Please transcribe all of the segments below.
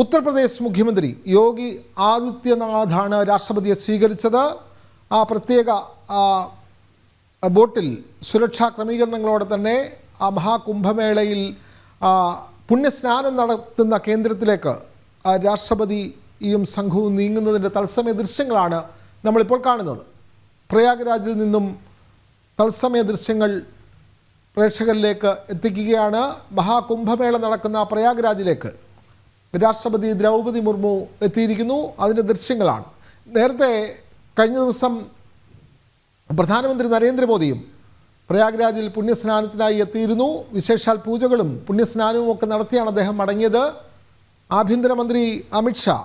ഉത്തർപ്രദേശ് മുഖ്യമന്ത്രി യോഗി ആദിത്യനാഥാണ് രാഷ്ട്രപതിയെ സ്വീകരിച്ചത്. ആ പ്രത്യേക ബോട്ടിൽ സുരക്ഷാ ക്രമീകരണങ്ങളോടെ തന്നെ ആ മഹാകുംഭമേളയിൽ പുണ്യസ്നാനം നടത്തുന്ന കേന്ദ്രത്തിലേക്ക് രാഷ്ട്രപതിയും സംഘവും നീങ്ങുന്നതിന്റെ തത്സമയ ദൃശ്യങ്ങളാണ് നമ്മളിപ്പോൾ കാണുന്നത്. പ്രയാഗ്രാജിൽ നിന്നും തത്സമയ ദൃശ്യങ്ങൾ പ്രേക്ഷകരിലേക്ക് എത്തിക്കുകയാണ്. മഹാകുംഭമേള നടക്കുന്ന പ്രയാഗ്രാജിലേക്ക്. രാഷ്ട്രപതി ദ്രൗപദി മുർമു എത്തിയിരിക്കുന്നു. അതിന്റെ ദൃശ്യങ്ങളാണ്. നേരത്തെ കഴിഞ്ഞ ദിവസം പ്രധാനമന്ത്രി നരേന്ദ്രമോദിയും പ്രയാഗ്രാജിൽ പുണ്യസ്നാനത്തിനായി എത്തിയിരുന്നു. വിശേഷാൽ പൂജകളും പുണ്യസ്നാനവും ഒക്കെ നടത്തിയാണ് അദ്ദേഹം മടങ്ങിയത് ആഭ്യന്തരമന്ത്രി അമിത്ഷാ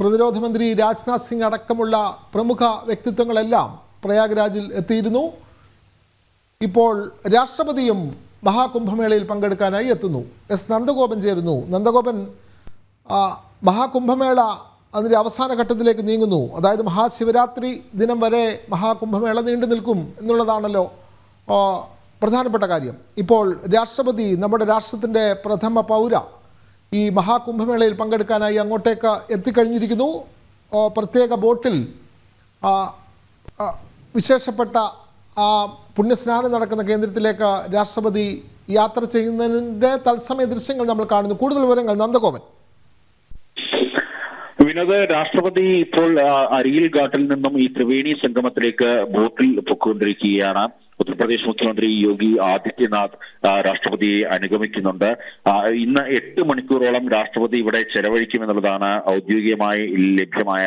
പ്രതിരോധ മന്ത്രി രാജ്നാഥ് സിംഗ് അടക്കമുള്ള പ്രമുഖ വ്യക്തിത്വങ്ങളെല്ലാം പ്രയാഗ്രാജിൽ എത്തിയിരുന്നു. ഇപ്പോൾ രാഷ്ട്രപതിയും മഹാകുംഭമേളയിൽ പങ്കെടുക്കാനായി എത്തുന്നു. എസ്. നന്ദഗോപൻ ചേരുന്നു. നന്ദഗോപൻ മഹാകുംഭമേള അതിന്റെ അവസാന ഘട്ടത്തിലേക്ക് നീങ്ങുന്നു. അതായത് മഹാശിവരാത്രി ദിനം വരെ മഹാകുംഭമേള നീണ്ടു നിൽക്കും എന്നുള്ളതാണല്ലോ പ്രധാനപ്പെട്ട കാര്യം. ഇപ്പോൾ രാഷ്ട്രപതി നമ്മുടെ രാഷ്ട്രത്തിന്റെ പ്രഥമ പൗര ഈ മഹാകുംഭമേളയിൽ പങ്കെടുക്കാനായി അങ്ങോട്ടേക്ക് എത്തിക്കഴിഞ്ഞിരിക്കുന്നു. പ്രത്യേക ബോട്ടിൽ വിശേഷപ്പെട്ട ആ പുണ്യസ്നാനം നടക്കുന്ന കേന്ദ്രത്തിലേക്ക് രാഷ്ട്രപതി യാത്ര ചെയ്യുന്നതിന്റെ തത്സമയ ദൃശ്യങ്ങൾ നമ്മൾ കാണുന്നു. കൂടുതൽ വിവരങ്ങൾ നന്ദഗോപൻ. വിനോദ് രാഷ്ട്രപതി ഇപ്പോൾ അരിയിൽ ഘാട്ടിൽ നിന്നും ഈ ത്രിവേണി സംഗമത്തിലേക്ക് ബോട്ടിൽ പൊക്കൊണ്ടിരിക്കുകയാണ്. ഉത്തർപ്രദേശ് മുഖ്യമന്ത്രി യോഗി ആദിത്യനാഥ് രാഷ്ട്രപതിയെ അനുഗമിക്കുന്നുണ്ട്. ഇന്ന് എട്ട് മണിക്കൂറോളം രാഷ്ട്രപതി ഇവിടെ ചെലവഴിക്കുമെന്നുള്ളതാണ് ഔദ്യോഗികമായി ലഭ്യമായ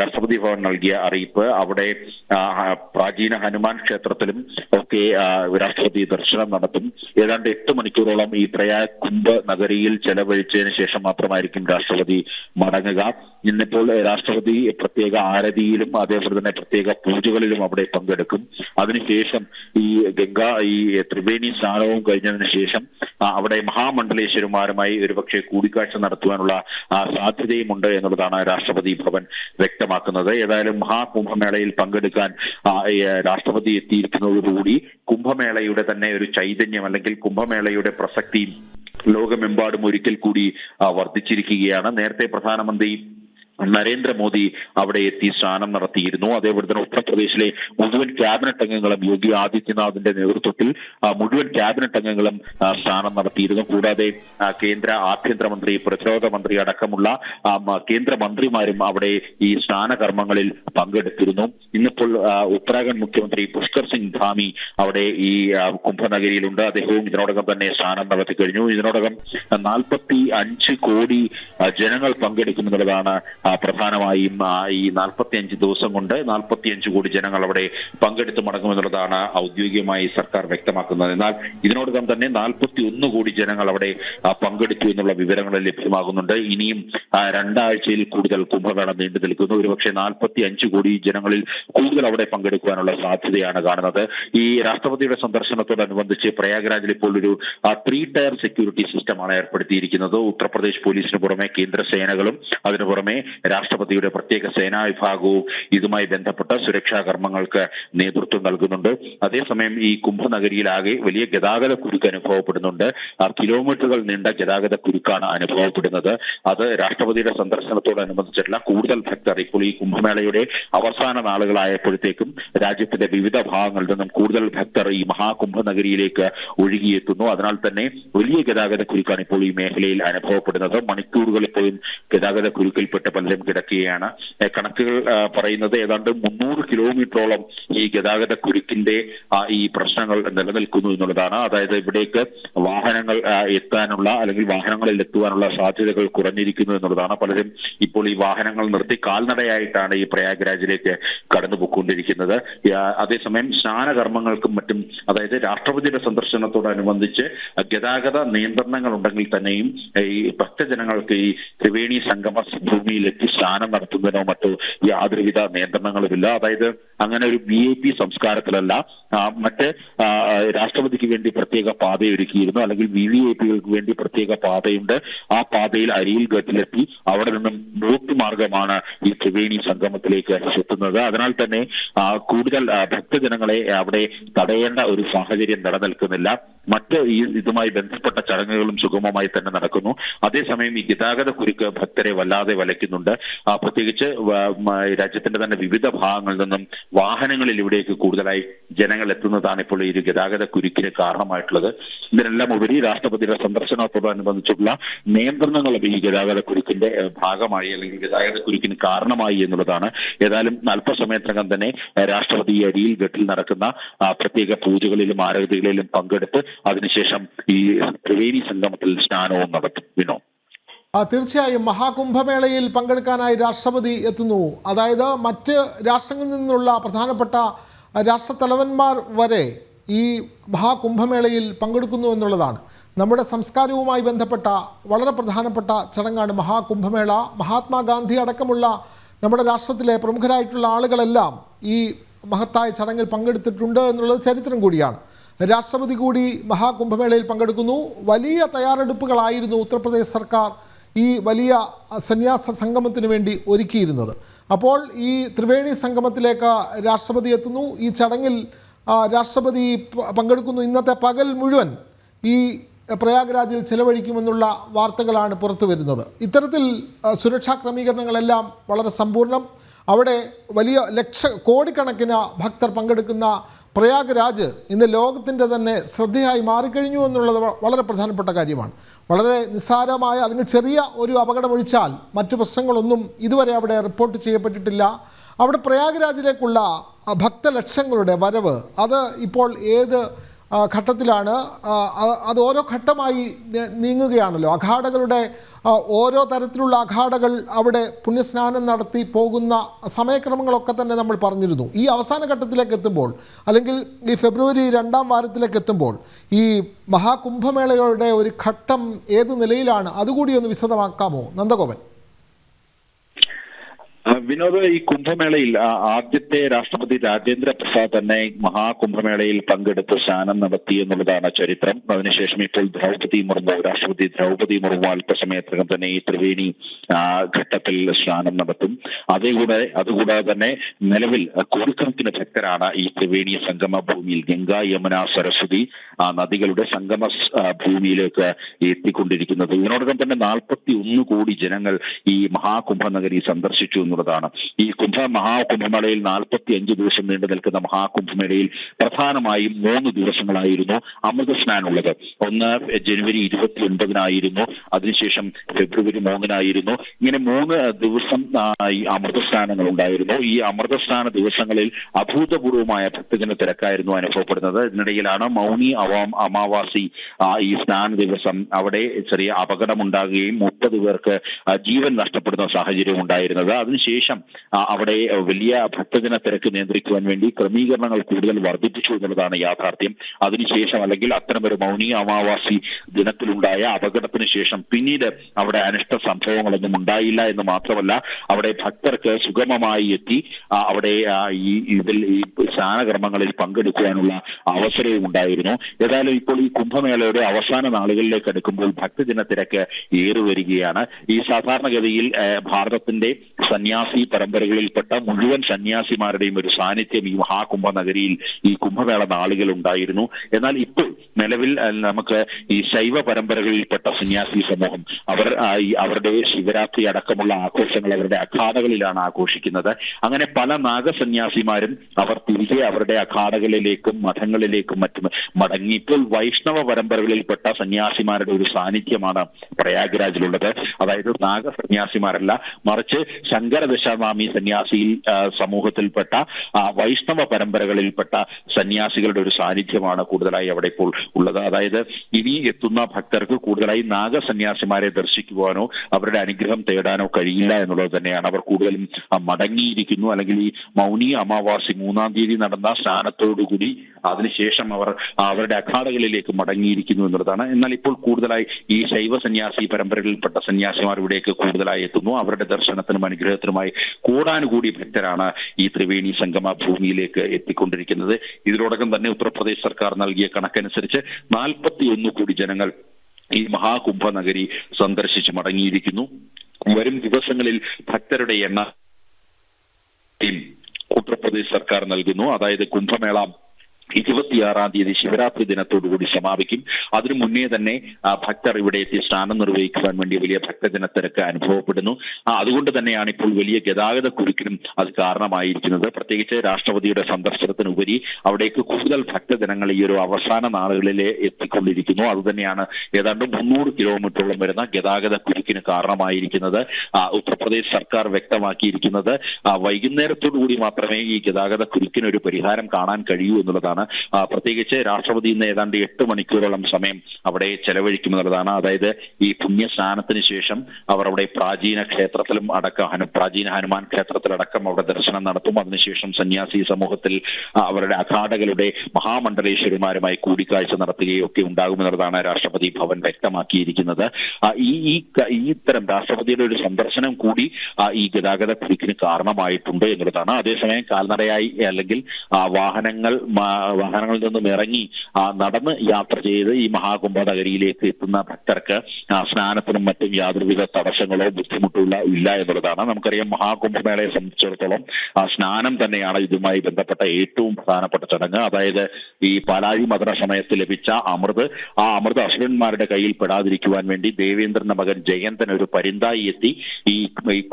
രാഷ്ട്രപതി ഭവൻ നൽകിയ അറിയിപ്പ്. അവിടെ പ്രാചീന ഹനുമാൻ ക്ഷേത്രത്തിലും ഒക്കെ രാഷ്ട്രപതി ദർശനം നടത്തും. ഏതാണ്ട് എട്ട് മണിക്കൂറോളം ഈ പ്രയാഗ് കുംഭ് നഗരിയിൽ ചെലവഴിച്ചതിന് ശേഷം മാത്രമായിരിക്കും രാഷ്ട്രപതി മടങ്ങുക. ഇന്നിപ്പോൾ രാഷ്ട്രപതി പ്രത്യേക ആരതിയിലും അതേപോലെ തന്നെ പ്രത്യേക പൂജകളിലും അവിടെ പങ്കെടുക്കും. അതിനുശേഷം ഈ ഗംഗ ഈ ത്രിവേണി സ്നാനവും കഴിഞ്ഞതിന് ശേഷം അവിടെ മഹാമണ്ഡലേശ്വരന്മാരുമായി ഒരുപക്ഷെ കൂടിക്കാഴ്ച നടത്തുവാനുള്ള സാധ്യതയും സാധ്യതയുമുണ്ട് എന്നുള്ളതാണ് രാഷ്ട്രപതി ഭവൻ വ്യക്തമാക്കുന്നത്. ഏതായാലും മഹാകുംഭമേളയിൽ പങ്കെടുക്കാൻ രാഷ്ട്രപതി എത്തിയിരിക്കുന്നതോടുകൂടി കുംഭമേളയുടെ തന്നെ ഒരു ചൈതന്യം അല്ലെങ്കിൽ കുംഭമേളയുടെ പ്രസക്തി ലോകമെമ്പാടും ഒരിക്കൽ കൂടി വർദ്ധിച്ചിരിക്കുകയാണ്. നേരത്തെ പ്രധാനമന്ത്രി നരേന്ദ്രമോദി അവിടെ എത്തി സ്നാനം നടത്തിയിരുന്നു. അതേപോലെ തന്നെ ഉത്തർപ്രദേശിലെ മുഴുവൻ ക്യാബിനറ്റ് അംഗങ്ങളും യോഗി ആദിത്യനാഥിന്റെ നേതൃത്വത്തിൽ മുഴുവൻ ക്യാബിനറ്റ് അംഗങ്ങളും സ്നാനം നടത്തിയിരുന്നു. കൂടാതെ കേന്ദ്ര ആഭ്യന്തരമന്ത്രി പ്രതിരോധ മന്ത്രി അടക്കമുള്ള കേന്ദ്രമന്ത്രിമാരും അവിടെ ഈ സ്നാന കർമ്മങ്ങളിൽ പങ്കെടുത്തിരുന്നു. ഇന്നിപ്പോൾ ഉത്തരാഖണ്ഡ് മുഖ്യമന്ത്രി പുഷ്കർ സിംഗ് ധാമി അവിടെ ഈ കുംഭനഗരിയിലുണ്ട്. അദ്ദേഹവും ഇതിനോടകം തന്നെ സ്നാനം നടത്തി കഴിഞ്ഞു. ഇതിനോടകം നാൽപ്പത്തി അഞ്ച് കോടി ജനങ്ങൾ പങ്കെടുക്കുമെന്നുള്ളതാണ് പ്രധാനമായും ഈ നാൽപ്പത്തി അഞ്ച് ദിവസം കൊണ്ട് നാൽപ്പത്തി അഞ്ച് കോടി ജനങ്ങൾ അവിടെ പങ്കെടുത്ത് മടങ്ങുമെന്നുള്ളതാണ് ഔദ്യോഗികമായി സർക്കാർ വ്യക്തമാക്കുന്നത്. എന്നാൽ ഇതിനോടകം തന്നെ നാൽപ്പത്തി ഒന്ന് കോടി ജനങ്ങൾ അവിടെ പങ്കെടുത്തു എന്നുള്ള വിവരങ്ങൾ ലഭ്യമാകുന്നുണ്ട്. ഇനിയും രണ്ടാഴ്ചയിൽ കൂടുതൽ കുംഭമേള നീണ്ടു നിൽക്കുന്നു. ഒരുപക്ഷെ നാൽപ്പത്തി അഞ്ച് കോടി ജനങ്ങളിൽ കൂടുതൽ അവിടെ പങ്കെടുക്കുവാനുള്ള സാധ്യതയാണ് കാണുന്നത്. ഈ രാഷ്ട്രപതിയുടെ സന്ദർശനത്തോടനുബന്ധിച്ച് പ്രയാഗ്രാജിൽ ഇപ്പോൾ ഒരു ത്രീ ടയർ സെക്യൂരിറ്റി സിസ്റ്റമാണ് ഏർപ്പെടുത്തിയിരിക്കുന്നത്. ഉത്തർപ്രദേശ് പോലീസിന് പുറമെ കേന്ദ്ര സേനകളും അതിനു പുറമെ രാഷ്ട്രപതിയുടെ പ്രത്യേക സേനാ വിഭാഗവും ഇതുമായി ബന്ധപ്പെട്ട സുരക്ഷാ കർമ്മങ്ങൾക്ക് നേതൃത്വം നൽകുന്നുണ്ട്. അതേസമയം ഈ കുംഭനഗരിയിലാകെ വലിയ ഗതാഗത കുരുക്ക് അനുഭവപ്പെടുന്നുണ്ട് കിലോമീറ്ററുകൾ നീണ്ട ഗതാഗത കുരുക്കാണ് അനുഭവപ്പെടുന്നത്. അത് രാഷ്ട്രപതിയുടെ സന്ദർശനത്തോടനുബന്ധിച്ചിട്ടുള്ള കൂടുതൽ ഭക്തർ ഇപ്പോൾ ഈ കുംഭമേളയുടെ അവസാന നാളുകളായപ്പോഴത്തേക്കും രാജ്യത്തിന്റെ വിവിധ ഭാഗങ്ങളിൽ നിന്നും കൂടുതൽ ഭക്തർ ഈ മഹാകുംഭനഗരിയിലേക്ക് ഒഴുകിയെത്തുന്നു. അതിനാൽ തന്നെ വലിയ ഗതാഗത കുരുക്കാണ് ഇപ്പോൾ ഈ മേഖലയിൽ അനുഭവപ്പെടുന്നത്. മണിക്കൂറുകൾ ഇപ്പോഴും ഗതാഗത കുരുക്കിൽപ്പെട്ട് പലരും കിടക്കുകയാണ് കണക്കുകൾ പറയുന്നത് ഏതാണ്ട് മുന്നൂറ് കിലോമീറ്ററോളം ഈ ഗതാഗത കുരുക്കിന്റെ ഈ പ്രശ്നങ്ങൾ നിലനിൽക്കുന്നു എന്നുള്ളതാണ്. അതായത് ഇവിടേക്ക് വാഹനങ്ങൾ എത്താനുള്ള അല്ലെങ്കിൽ വാഹനങ്ങളിൽ എത്തുവാനുള്ള സാധ്യതകൾ കുറഞ്ഞിരിക്കുന്നു എന്നുള്ളതാണ്. പലരും ഇപ്പോൾ ഈ വാഹനങ്ങൾ നിർത്തി കാൽനടയായിട്ടാണ് ഈ പ്രയാഗ്രാജിലേക്ക് കടന്നു പോയിക്കൊണ്ടിരിക്കുന്നത് അതേസമയം സ്നാനകർമ്മങ്ങൾക്കും മറ്റും അതായത് രാഷ്ട്രപതിയുടെ സന്ദർശനത്തോടനുബന്ധിച്ച് ഗതാഗത നിയന്ത്രണങ്ങൾ ഉണ്ടെങ്കിൽ തന്നെയും ഈ ഭക്തജനങ്ങൾക്ക് ഈ ത്രിവേണി സംഗമ ഭൂമിയിൽ എത്തി സ്നാനം നടത്തുന്നതിനോ മറ്റോ യാതൊരുവിധ നിയന്ത്രണങ്ങളുമില്ല. അതായത് അങ്ങനെ ഒരു വി ഐ പി സംസ്കാരത്തിലല്ല മറ്റ് രാഷ്ട്രപതിക്ക് വേണ്ടി പ്രത്യേക പാതയൊരുക്കിയിരുന്നു അല്ലെങ്കിൽ വി വി ഐ പികൾക്ക് വേണ്ടി പ്രത്യേക പാതയുണ്ട്. ആ പാതയിൽ അരിയിൽ ഗട്ടിലെത്തി അവിടെ നിന്നും ബോട്ട് മാർഗമാണ് ഈ ത്രിവേണി സംഗമത്തിലേക്ക് എത്തുന്നത്. അതിനാൽ തന്നെ കൂടുതൽ ഭക്തജനങ്ങളെ അവിടെ തടയേണ്ട ഒരു സാഹചര്യം നിലനിൽക്കുന്നില്ല. മറ്റ് ഈ ഇതുമായി ബന്ധപ്പെട്ട ചടങ്ങുകളും സുഗമമായി തന്നെ നടക്കുന്നു. അതേസമയം ഈ ഗതാഗത കുരുക്ക് ഭക്തരെ വല്ലാതെ വലയ്ക്കുന്നുണ്ട്. ആ, പ്രത്യേകിച്ച് രാജ്യത്തിന്റെ തന്നെ വിവിധ ഭാഗങ്ങളിൽ നിന്നും വാഹനങ്ങളിൽ ഇവിടേക്ക് കൂടുതലായി ജനങ്ങൾ എത്തുന്നതാണ് ഇപ്പോൾ ഈ ഗതാഗത കുരുക്കിന് കാരണമായിട്ടുള്ളത്. ഇതിനെല്ലാം ഉപരി രാഷ്ട്രപതിയുടെ സന്ദർശനത്തോടനുബന്ധിച്ചുള്ള നിയന്ത്രണങ്ങളും ഈ ഗതാഗത കുരുക്കിന്റെ ഭാഗമായി അല്ലെങ്കിൽ ഗതാഗത കുരുക്കിന് കാരണമായി എന്നുള്ളതാണ്. ഏതായാലും അല്പസമയത്തിനകം തന്നെ രാഷ്ട്രപതി അരിയിൽ ഗട്ടിൽ നടക്കുന്ന പ്രത്യേക പൂജകളിലും ആരാധനകളിലും പങ്കെടുത്ത് അതിനുശേഷം ഈ ത്രിവേണി സംഗമത്തിൽ സ്നാനവും നടത്തും. വിനോ ആ, തീർച്ചയായും മഹാകുംഭമേളയിൽ പങ്കെടുക്കാനായി രാഷ്ട്രപതി എത്തുന്നു. അതായത് മറ്റ് രാഷ്ട്രങ്ങളിൽ നിന്നുള്ള പ്രധാനപ്പെട്ട രാഷ്ട്രത്തലവന്മാർ വരെ ഈ മഹാകുംഭമേളയിൽ പങ്കെടുക്കുന്നു എന്നുള്ളതാണ്. നമ്മുടെ സംസ്കാരവുമായി ബന്ധപ്പെട്ട വളരെ പ്രധാനപ്പെട്ട ചടങ്ങാണ് മഹാകുംഭമേള. മഹാത്മാഗാന്ധി അടക്കമുള്ള നമ്മുടെ രാഷ്ട്രത്തിലെ പ്രമുഖരായിട്ടുള്ള ആളുകളെല്ലാം ഈ മഹത്തായ ചടങ്ങിൽ പങ്കെടുത്തിട്ടുണ്ട് എന്നുള്ളത് ചരിത്രം കൂടിയാണ്. രാഷ്ട്രപതി കൂടി മഹാകുംഭമേളയിൽ പങ്കെടുക്കുന്നു. വലിയ തയ്യാറെടുപ്പുകളായിരുന്നു ഉത്തർപ്രദേശ് സർക്കാർ ഈ വലിയ സന്യാസ സംഗമത്തിന് വേണ്ടി ഒരുക്കിയിരുന്നത്. അപ്പോൾ ഈ ത്രിവേണി സംഗമത്തിലേക്ക് രാഷ്ട്രപതി എത്തുന്നു. ഈ ചടങ്ങിൽ രാഷ്ട്രപതി പങ്കെടുക്കുന്നു. ഇന്നത്തെ പകൽ മുഴുവൻ ഈ പ്രയാഗ്രാജിൽ ചിലവഴിക്കുമെന്നുള്ള വാർത്തകളാണ് പുറത്തു വരുന്നത്. ഇത്തരത്തിൽ സുരക്ഷാ ക്രമീകരണങ്ങളെല്ലാം വളരെ സമ്പൂർണം. അവിടെ വലിയ ലക്ഷ കോടിക്കണക്കിന് ഭക്തർ പങ്കെടുക്കുന്ന പ്രയാഗ്രാജ് ഇന്ന് ലോകത്തിന്റെ തന്നെ ശ്രദ്ധയായി മാറിക്കഴിഞ്ഞു എന്നുള്ളത് വളരെ പ്രധാനപ്പെട്ട കാര്യമാണ്. വളരെ നിസ്സാരമായ അല്ലെങ്കിൽ ചെറിയ ഒരു അപകടമൊഴിച്ചാൽ മറ്റു പ്രശ്നങ്ങളൊന്നും ഇതുവരെ അവിടെ റിപ്പോർട്ട് ചെയ്യപ്പെട്ടിട്ടില്ല. അവിടെ പ്രയാഗ്രാജിലേക്കുള്ള ഭക്തലക്ഷങ്ങളുടെ വരവ് അത് ഇപ്പോൾ ഏത് ഘട്ടത്തിലാണ് അത് ഓരോ ഘട്ടമായി നീങ്ങുകയാണല്ലോ. അഖാഡകളുടെ ഓരോ തരത്തിലുള്ള അഖാഡകൾ അവിടെ പുണ്യസ്നാനം നടത്തി പോകുന്ന സമയക്രമങ്ങളൊക്കെ തന്നെ നമ്മൾ പറഞ്ഞിരുന്നു. ഈ അവസാന ഘട്ടത്തിലേക്ക് എത്തുമ്പോൾ അല്ലെങ്കിൽ ഈ ഫെബ്രുവരി രണ്ടാം വാരത്തിലേക്ക് എത്തുമ്പോൾ ഈ മഹാകുംഭമേളയുടെ ഒരു ഘട്ടം ഏത് നിലയിലാണ്? അതുകൂടി ഒന്ന് വിശദമാക്കാമോ? നന്ദഗോപൻ. വിനോദ് ഈ കുംഭമേളയിൽ ആദ്യത്തെ രാഷ്ട്രപതി രാജേന്ദ്ര പ്രസാദ് തന്നെ മഹാകുംഭമേളയിൽ പങ്കെടുത്ത് സ്നാനം നടത്തി എന്നുള്ളതാണ് ചരിത്രം. അതിനുശേഷം ഇപ്പോൾ ദ്രൗപതി മുർമു രാഷ്ട്രപതി ദ്രൗപതി മുർമു അല്പസമയത്തിനകം തന്നെ ഈ ത്രിവേണി ഘട്ടത്തിൽ സ്നാനം നടത്തും. അതേകൂടെ അതുകൂടാതെ തന്നെ നിലവിൽ കോടിക്കണക്കിന് ഭക്തരാണ് ഈ ത്രിവേണി സംഗമ ഭൂമിയിൽ ഗംഗ യമുന സരസ്വതി നദികളുടെ സംഗമ ഭൂമിയിലേക്ക് എത്തിക്കൊണ്ടിരിക്കുന്നത്. ഇതിനോടകം തന്നെ നാൽപ്പത്തി ഒന്ന് കോടി ജനങ്ങൾ ഈ മഹാകുംഭനഗരി സന്ദർശിച്ചു എന്നുള്ളതാണ് ഈ കുംഭ മഹാകുംഭമേളയിൽ നാൽപ്പത്തി അഞ്ച് ദിവസം നീണ്ടു നിൽക്കുന്ന മഹാകുംഭമേളയിൽ പ്രധാനമായും മൂന്ന് ദിവസങ്ങളായിരുന്നു അമൃത സ്നാനുള്ളത് ഒന്ന് ജനുവരി ഇരുപത്തി ഒൻപതിനായിരുന്നു അതിനുശേഷം ഫെബ്രുവരി മൂന്നിനായിരുന്നു. ഇങ്ങനെ മൂന്ന് ദിവസം ഈ അമൃത സ്നാനങ്ങൾ ഉണ്ടായിരുന്നു. ഈ അമൃത സ്നാന ദിവസങ്ങളിൽ അഭൂതപൂർവമായ ഭക്തജന തിരക്കായിരുന്നു അനുഭവപ്പെടുന്നത്. ഇതിനിടയിലാണ് മൗനി അവാം അമാവാസി ഈ സ്നാന ദിവസം അവിടെ ചെറിയ അപകടമുണ്ടാകുകയും മുപ്പത് പേർക്ക് ജീവൻ നഷ്ടപ്പെടുന്ന സാഹചര്യം ഉണ്ടായിരുന്നത്. അതിനുശേഷം ആ, അവിടെ വലിയ ഭക്തജന തിരക്ക് നിയന്ത്രിക്കുവാൻ വേണ്ടി ക്രമീകരണങ്ങൾ കൂടുതൽ വർദ്ധിപ്പിച്ചു എന്നുള്ളതാണ് യാഥാർത്ഥ്യം. അതിനുശേഷം അല്ലെങ്കിൽ അത്തരമൊരു മൗനി അമാവാസി ദിനത്തിലുണ്ടായ അപകടത്തിന് ശേഷം പിന്നീട് അവിടെ അനിഷ്ട സംഭവങ്ങളൊന്നും ഉണ്ടായില്ല എന്ന് മാത്രമല്ല അവിടെ ഭക്തർക്ക് സുഗമമായി എത്തി അവിടെ ഈ ഇതിൽ ഈ സ്നാനകർമ്മങ്ങളിൽ പങ്കെടുക്കുവാനുള്ള അവസരവും ഉണ്ടായിരുന്നു. ഏതായാലും ഇപ്പോൾ ഈ കുംഭമേളയുടെ അവസാന നാളുകളിലേക്ക് അടുക്കുമ്പോൾ ഭക്തജന തിരക്ക് ഏറി വരികയാണ് ഈ സാധാരണഗതിയിൽ ഭാരതത്തിന്റെ സന്യാസി പരമ്പരകളിൽപ്പെട്ട മുഴുവൻ സന്യാസിമാരുടെയും ഒരു സാന്നിധ്യം ഈ മഹാകുംഭ നഗരിയിൽ ഈ കുംഭമേള നാളുകൾ ഉണ്ടായിരുന്നു. എന്നാൽ ഇപ്പോൾ നിലവിൽ നമുക്ക് ഈ ശൈവ പരമ്പരകളിൽപ്പെട്ട സന്യാസി സമൂഹം അവർ അവരുടെ ശിവരാത്രി അടക്കമുള്ള ആഘോഷങ്ങൾ അവരുടെ അഖാഡകളിലാണ് ആഘോഷിക്കുന്നത്. അങ്ങനെ പല നാഗസന്യാസിമാരും അവർ തിരികെ അവരുടെ അഖാഡകളിലേക്കും മഠങ്ങളിലേക്കും മറ്റും മടങ്ങി. ഇപ്പോൾ വൈഷ്ണവ പരമ്പരകളിൽപ്പെട്ട സന്യാസിമാരുടെ ഒരു സാന്നിധ്യമാണ് പ്രയാഗ്രാജിലുള്ളത്. അതായത് നാഗസന്യാസിമാരല്ല മറിച്ച് ശങ്കരദശാനാമി സന്യാസിയിൽ ആ, സമൂഹത്തിൽപ്പെട്ട വൈഷ്ണവ പരമ്പരകളിൽപ്പെട്ട സന്യാസികളുടെ ഒരു സാന്നിധ്യമാണ് കൂടുതലായി അവിടെ ഇപ്പോൾ ഉള്ളത്. അതായത് ഇനി എത്തുന്ന ഭക്തർക്ക് കൂടുതലായി നാഗസന്യാസിമാരെ ദർശിക്കുവാനോ അവരുടെ അനുഗ്രഹം തേടാനോ കഴിയില്ല എന്നുള്ളത് തന്നെയാണ്. അവർ കൂടുതലും മടങ്ങിയിരിക്കുന്നു. അല്ലെങ്കിൽ ഈ മൗനി അമാവാസി മൂന്നാം തീയതി നടന്ന സ്നാനത്തോടുകൂടി അതിനുശേഷം അവർ അവരുടെ അഖാടകളിലേക്ക് മടങ്ങിയിരിക്കുന്നു എന്നുള്ളതാണ്. എന്നാൽ ഇപ്പോൾ കൂടുതലായി ഈ ശൈവ സന്യാസി പരമ്പരകളിൽപ്പെട്ട സന്യാസിമാർ ഇവിടേക്ക് കൂടുതലായി എത്തുന്നു. അവരുടെ ദർശനത്തിനും അനുഗ്രഹത്തിനുമായി കൂടാനുകൂടി ഭക്തരാണ് ഈ ത്രിവേണി സംഗമ ഭൂമിയിലേക്ക് എത്തിക്കൊണ്ടിരിക്കുന്നത്. ഇതിനോടകം തന്നെ ഉത്തർപ്രദേശ് സർക്കാർ നൽകിയ കണക്കനുസരിച്ച് നാൽപ്പത്തി ഒന്ന് കോടി ജനങ്ങൾ ഈ മഹാകുംഭ നഗരി സന്ദർശിച്ച് മടങ്ങിയിരിക്കുന്നു. വരും ദിവസങ്ങളിൽ ഭക്തരുടെ എണ്ണ ഉത്തർപ്രദേശ് സർക്കാർ നൽകുന്നു. അതായത് കുംഭമേള ഇരുപത്തിയാറാം തീയതി ശിവരാത്രി ദിനത്തോടുകൂടി സമാപിക്കും. അതിനു മുന്നേ തന്നെ ഭക്തർ ഇവിടെ എത്തി സ്നാനം നിർവഹിക്കുവാൻ വേണ്ടി വലിയ ഭക്തജനത്തിരക്ക് അനുഭവപ്പെടുന്നു. അതുകൊണ്ട് തന്നെയാണ് ഇപ്പോൾ വലിയ ഗതാഗത കുരുക്കിനും അത് കാരണമായിരിക്കുന്നത്. പ്രത്യേകിച്ച് രാഷ്ട്രപതിയുടെ സന്ദർശനത്തിനുപരി അവിടേക്ക് കൂടുതൽ ഭക്തജനങ്ങൾ ഈ ഒരു അവസാന നാളുകളിൽ എത്തിക്കൊണ്ടിരിക്കുന്നു. അതുതന്നെയാണ് ഏതാണ്ട് മുന്നൂറ് കിലോമീറ്ററോളം വരുന്ന ഗതാഗത കുരുക്കിന് കാരണമായിരിക്കുന്നത്. ഉത്തർപ്രദേശ് സർക്കാർ വ്യക്തമാക്കിയിരിക്കുന്നത് വൈകുന്നേരത്തോടു കൂടി മാത്രമേ ഈ ഗതാഗത കുരുക്കിന് ഒരു പരിഹാരം കാണാൻ കഴിയൂ എന്നുള്ളതാണ് പ്രത്യേകിച്ച് രാഷ്ട്രപതി ഇന്ന് ഏതാണ്ട് എട്ട് മണിക്കൂറോളം സമയം അവിടെ ചെലവഴിക്കുമെന്നുള്ളതാണ്. അതായത് ഈ പുണ്യ സ്നാനത്തിന് ശേഷം അവർ അവിടെ പ്രാചീന ക്ഷേത്രത്തിലും അടക്കം പ്രാചീന ഹനുമാൻ ക്ഷേത്രത്തിലടക്കം അവിടെ ദർശനം നടത്തും. അതിനുശേഷം സന്യാസി സമൂഹത്തിൽ അവരുടെ അഖാടകളുടെ മഹാമണ്ഡലേശ്വരന്മാരുമായി കൂടിക്കാഴ്ച നടത്തുകയും ഒക്കെ ഉണ്ടാകുമെന്നുള്ളതാണ് രാഷ്ട്രപതി ഭവൻ വ്യക്തമാക്കിയിരിക്കുന്നത്. ഈ ഈ ഇത്തരം രാഷ്ട്രപതിയുടെ ഒരു സന്ദർശനം കൂടി ഈ ഗതാഗത കുരുക്കിന് കാരണമായിട്ടുണ്ട് എന്നുള്ളതാണ്. അതേസമയം കാൽനടയായി അല്ലെങ്കിൽ വാഹനങ്ങൾ വാഹനങ്ങളിൽ നിന്നും ഇറങ്ങി നടന്ന് യാത്ര ചെയ്ത് ഈ മഹാകുംഭനഗരിയിലേക്ക് എത്തുന്ന ഭക്തർക്ക് സ്നാനത്തിനും മറ്റും യാതൊരുവിധ തടസ്സങ്ങളോ ബുദ്ധിമുട്ടുള്ള ഇല്ല എന്നുള്ളതാണ്. നമുക്കറിയാം മഹാകുംഭമേളയെ സംബന്ധിച്ചിടത്തോളം സ്നാനം തന്നെയാണ് ഇതുമായി ബന്ധപ്പെട്ട ഏറ്റവും പ്രധാനപ്പെട്ട ചടങ്ങ്. അതായത് ഈ പാലാഴി മദന സമയത്ത് ലഭിച്ച അമൃത് ആ അമൃത് അസുരന്മാരുടെ കയ്യിൽ പെടാതിരിക്കുവാൻ വേണ്ടി ദേവേന്ദ്രന്റെ മകൻ ജയന്തൻ ഒരു പരിന്തായി എത്തി ഈ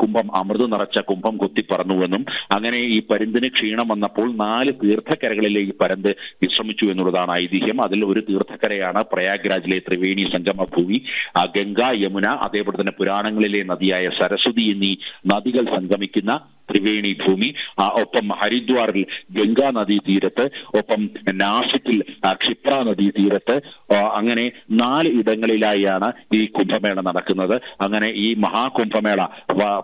കുംഭം അമൃത് നിറച്ച കുംഭം കുത്തി പറന്നുവെന്നും അങ്ങനെ ഈ പരിന്തിന് ക്ഷീണം വന്നപ്പോൾ നാല് തീർത്ഥക്കരകളിലെ ഈ പരന്ത് വിശ്രമിച്ചു എന്നുള്ളതാണ് ഐതിഹ്യം. അതിൽ ഒരു തീർത്ഥക്കരയാണ് പ്രയാഗ്രാജിലെ ത്രിവേണി സംഗമ ഭൂമി ഗംഗ യമുന അതേപോലെ തന്നെ പുരാണങ്ങളിലെ നദിയായ സരസ്വതി എന്നീ നദികൾ സംഗമിക്കുന്ന ത്രിവേണി ഭൂമി. ഒപ്പം ഹരിദ്വാറിൽ ഗംഗാ നദീ തീരത്ത് ഒപ്പം നാസിക്കിൽ ക്ഷിപ്ര നദീ തീരത്ത് അങ്ങനെ നാല് ഇടങ്ങളിലായാണ് ഈ കുംഭമേള നടക്കുന്നത്. അങ്ങനെ ഈ മഹാകുംഭമേള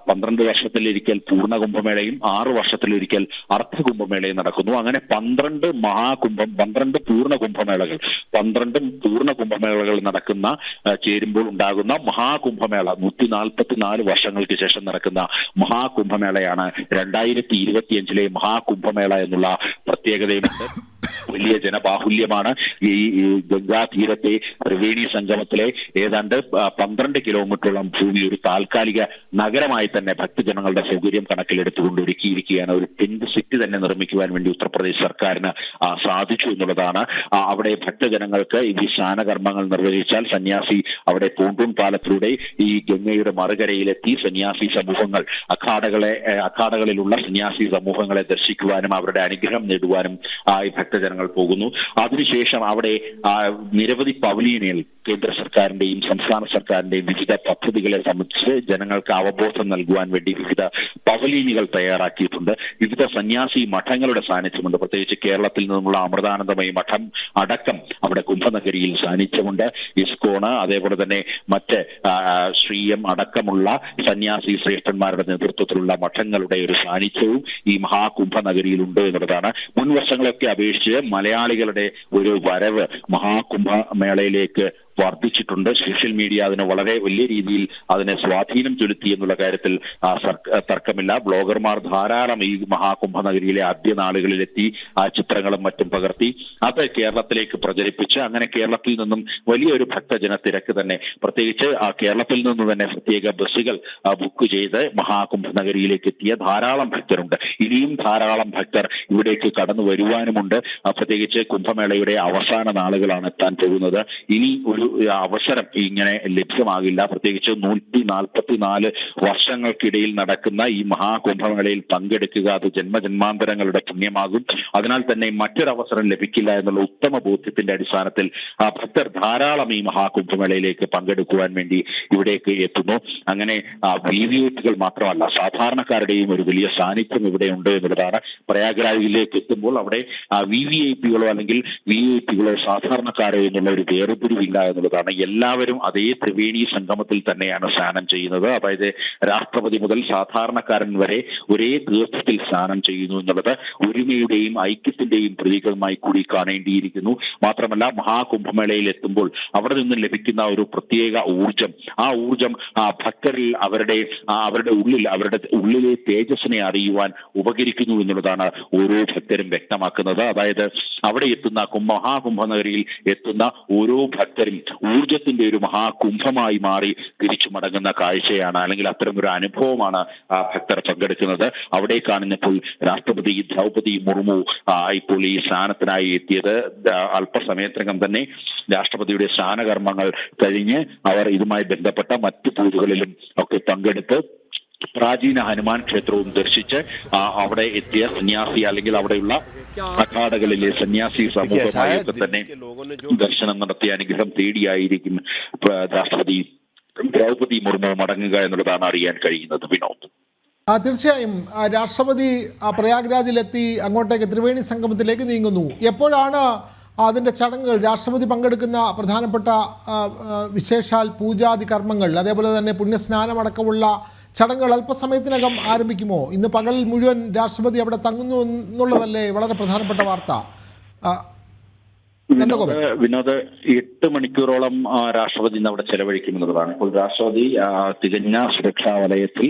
പന്ത്രണ്ട് വർഷത്തിലൊരിക്കൽ പൂർണ കുംഭമേളയും ആറു വർഷത്തിലൊരിക്കൽ അർദ്ധ കുംഭമേളയും നടക്കുന്നു. അങ്ങനെ പന്ത്രണ്ട് മഹാകുംഭം പന്ത്രണ്ട് പൂർണ കുംഭമേളകൾ. പന്ത്രണ്ടും പൂർണ കുംഭമേളകൾ നടക്കുന്ന ആ, ചേരുമ്പോൾ ഉണ്ടാകുന്ന മഹാകുംഭമേള. നൂറ്റി നാൽപ്പത്തിനാല് വർഷങ്ങൾക്ക് ശേഷം നടക്കുന്ന മഹാകുംഭമേളയാണ് രണ്ടായിരത്തി ഇരുപത്തിയഞ്ചിലെ മഹാകുംഭമേള എന്നുള്ള പ്രത്യേകതയുമുണ്ട് വലിയ ജനബാഹുല്യമാണ് ഈ ഗംഗാ തീരത്തെ ത്രിവേണി സംഗമത്തിലെ ഏതാണ്ട് പന്ത്രണ്ട് കിലോമീറ്ററോളം ഭൂമി ഒരു താൽക്കാലിക നഗരമായി തന്നെ ഭക്തജനങ്ങളുടെ സൗകര്യം കണക്കിലെടുത്തുകൊണ്ട് ഒരുക്കിയിരിക്കുകയാണ് ഒരു ടെന്റ് സിറ്റി തന്നെ നിർമ്മിക്കുവാൻ വേണ്ടി ഉത്തർപ്രദേശ് സർക്കാരിന് സാധിച്ചു എന്നുള്ളതാണ്. അവിടെ ഭക്തജനങ്ങൾക്ക് ഈ സ്നാനകർമ്മങ്ങൾ നിർവഹിച്ചാൽ സന്യാസി അവിടെ പൂണ്ടൂൺ പാലത്തിലൂടെ ഈ ഗംഗയുടെ മറുകരയിലെത്തി സന്യാസി സമൂഹങ്ങൾ അഖാഡകളെ അഖാഡകളിലുള്ള സന്യാസി സമൂഹങ്ങളെ ദർശിക്കുവാനും അവരുടെ അനുഗ്രഹം നേടുവാനും ഈ ഭക്തജനങ്ങൾ പോകുന്നു. അതിനുശേഷം അവിടെ നിരവധി പവലിയനിൽ കേന്ദ്ര സർക്കാരിന്റെയും സംസ്ഥാന സർക്കാരിന്റെയും വിവിധ പദ്ധതികളെ സംബന്ധിച്ച് ജനങ്ങൾക്ക് അവബോധം നൽകുവാൻ വേണ്ടി വിവിധ പവലിനികൾ തയ്യാറാക്കിയിട്ടുണ്ട്. വിവിധ സന്യാസി മഠങ്ങളുടെ സാന്നിധ്യമുണ്ട്. പ്രത്യേകിച്ച് കേരളത്തിൽ നിന്നുള്ള അമൃതാനന്ദമയ മഠം അടക്കം അവിടെ കുംഭനഗരിയിൽ സാന്നിധ്യമുണ്ട്. ഇസ്കോണ് അതേപോലെ തന്നെ മറ്റ് ശ്രീ എം അടക്കമുള്ള സന്യാസി ശ്രേഷ്ഠന്മാരുടെ നേതൃത്വത്തിലുള്ള മഠങ്ങളുടെ ഒരു സാന്നിധ്യവും ഈ മഹാകുംഭനഗരിയിലുണ്ട് എന്നുള്ളതാണ്. മുൻ വർഷങ്ങളൊക്കെ അപേക്ഷിച്ച് മലയാളികളുടെ ഒരു വരവ് മഹാകുംഭമേളയിലേക്ക് വർദ്ധിച്ചിട്ടുണ്ട്. സോഷ്യൽ മീഡിയ അതിന് വളരെ വലിയ രീതിയിൽ അതിനെ സ്വാധീനം ചെലുത്തി എന്നുള്ള കാര്യത്തിൽ തർക്കമില്ല. ബ്ലോഗർമാർ ധാരാളം ഈ മഹാകുംഭനഗരിയിലെ ആദ്യ നാളുകളിലെത്തി ആ ചിത്രങ്ങളും മറ്റും പകർത്തി അത് കേരളത്തിലേക്ക് പ്രചരിപ്പിച്ച് അങ്ങനെ കേരളത്തിൽ നിന്നും വലിയൊരു ഭക്തജന തിരക്ക് തന്നെ പ്രത്യേകിച്ച് ആ കേരളത്തിൽ നിന്ന് തന്നെ പ്രത്യേക ബസ്സുകൾ ബുക്ക് ചെയ്ത് മഹാകുംഭനഗരിയിലേക്ക് എത്തിയ ധാരാളം ഭക്തരുണ്ട്. ഇനിയും ധാരാളം ഭക്തർ ഇവിടേക്ക് കടന്നു വരുവാനുമുണ്ട്. പ്രത്യേകിച്ച് കുംഭമേളയുടെ അവസാന നാളുകളാണ് എത്താൻ പോകുന്നത്. ഇനി ഒരു അവസരം ഇങ്ങനെ ലഭ്യമാകില്ല. പ്രത്യേകിച്ച് നൂറ്റി നാൽപ്പത്തി നാല് വർഷങ്ങൾക്കിടയിൽ നടക്കുന്ന ഈ മഹാകുംഭമേളയിൽ പങ്കെടുക്കുക അത് ജന്മജന്മാന്തരങ്ങളുടെ പുണ്യമാകും. അതിനാൽ തന്നെ മറ്റൊരവസരം ലഭിക്കില്ല എന്നുള്ള ഉത്തമ ബോധ്യത്തിന്റെ അടിസ്ഥാനത്തിൽ ഭക്തർ ധാരാളം ഈ മഹാകുംഭമേളയിലേക്ക് പങ്കെടുക്കുവാൻ വേണ്ടി ഇവിടേക്ക് എത്തുന്നു. അങ്ങനെ വി വി ഐപ്പികൾ മാത്രമല്ല സാധാരണക്കാരുടെയും ഒരു വലിയ സാന്നിധ്യം ഇവിടെ ഉണ്ട് എന്നുള്ളതാണ്. പ്രയാഗ്രാജിലേക്ക് എത്തുമ്പോൾ അവിടെ വി വി ഐ പികളോ അല്ലെങ്കിൽ വി ഐ പികളോ സാധാരണക്കാരോ എന്നുള്ള ഒരു വേർതിരിവില്ല എന്നുള്ളതാണ്. എല്ലാവരും അതേ ത്രിവേണി സംഗമത്തിൽ തന്നെയാണ് സ്നാനം ചെയ്യുന്നത്. അതായത് രാഷ്ട്രപതി മുതൽ സാധാരണക്കാരൻ വരെ ഒരേ തീർത്ഥത്തിൽ സ്നാനം ചെയ്യുന്നു എന്നുള്ളത് ഒരുമയുടെയും ഐക്യത്തിന്റെയും പ്രതീകമായി കൂടി കാണേണ്ടിയിരിക്കുന്നു. മാത്രമല്ല മഹാകുംഭമേളയിൽ എത്തുമ്പോൾ അവിടെ നിന്ന് ലഭിക്കുന്ന ഒരു പ്രത്യേക ഊർജം ആ ഊർജം ആ ഭക്തരിൽ അവരുടെ അവരുടെ ഉള്ളിൽ അവരുടെ ഉള്ളിലെ തേജസ്സിനെ അറിയുവാൻ ഉപകരിക്കുന്നു എന്നുള്ളതാണ് ഓരോ ഭക്തരും വ്യക്തമാക്കുന്നത്. അതായത് അവിടെ എത്തുന്ന കുംഭ മഹാകുംഭനഗരിയിൽ എത്തുന്ന ഓരോ ഭക്തരും ഊർജത്തിന്റെ ഒരു മഹാകുംഭമായി മാറി തിരിച്ചു മടങ്ങുന്ന കാഴ്ചയാണ് അല്ലെങ്കിൽ അത്തരം ഒരു അനുഭവമാണ് ഭക്തർ പങ്കെടുക്കുന്നത്. അവിടെ കാണുന്നപ്പോൾ രാഷ്ട്രപതി ദ്രൗപതി മുർമു ഇപ്പോൾ ഈ സ്ഥാനത്തിനായി എത്തിയത്. അല്പസമയത്തിനകം തന്നെ രാഷ്ട്രപതിയുടെ സ്ഥാനകർമ്മങ്ങൾ കഴിഞ്ഞ് അവർ ഇതുമായി ബന്ധപ്പെട്ട മറ്റു പൂജകളിലും ഒക്കെ പങ്കെടുത്ത് പ്രാചീന ഹനുമാൻ ക്ഷേത്രവും ദർശിച്ച് അവിടെ എത്തിയ സന്യാസി അല്ലെങ്കിൽ അവിടെയുള്ള അഖാടകളിലെ സന്യാസി സമൂഹമായൊക്കെ തന്നെ ദർശനം നടത്തിയ അനുഗ്രഹം തേടിയായിരിക്കും രാഷ്ട്രപതി ദ്രൗപതി മുർമു മടങ്ങുക എന്നുള്ളതാണ് അറിയാൻ കഴിയുന്നത് വിനോദ്. ആ, തീർച്ചയായും. ആ, രാഷ്ട്രപതി പ്രയാഗ്രാജിലെത്തി അങ്ങോട്ടേക്ക് ത്രിവേണി സംഗമത്തിലേക്ക് നീങ്ങുന്നു. എപ്പോഴാണ് അതിന്റെ ചടങ്ങുകൾ? രാഷ്ട്രപതി പങ്കെടുക്കുന്ന പ്രധാനപ്പെട്ട വിശേഷാൽ പൂജാതി കർമ്മങ്ങൾ അതേപോലെ തന്നെ പുണ്യസ്നാനമടക്കമുള്ള ചടങ്ങുകൾ അല്പസമയത്തിനകം ആരംഭിക്കുമോ ഇന്ന് പകൽ മുഴുവൻ രാഷ്ട്രപതി അവിടെ തങ്ങുന്നു എന്നുള്ളതല്ലേ വളരെ പ്രധാനപ്പെട്ട വാർത്ത. വിനോദ് എട്ട് മണിക്കൂറോളം രാഷ്ട്രപതി ഇന്ന് അവിടെ ചെലവഴിക്കുമെന്നുള്ളതാണ് ഇപ്പോൾ രാഷ്ട്രപതി തികഞ്ഞ സുരക്ഷാ വലയത്തിൽ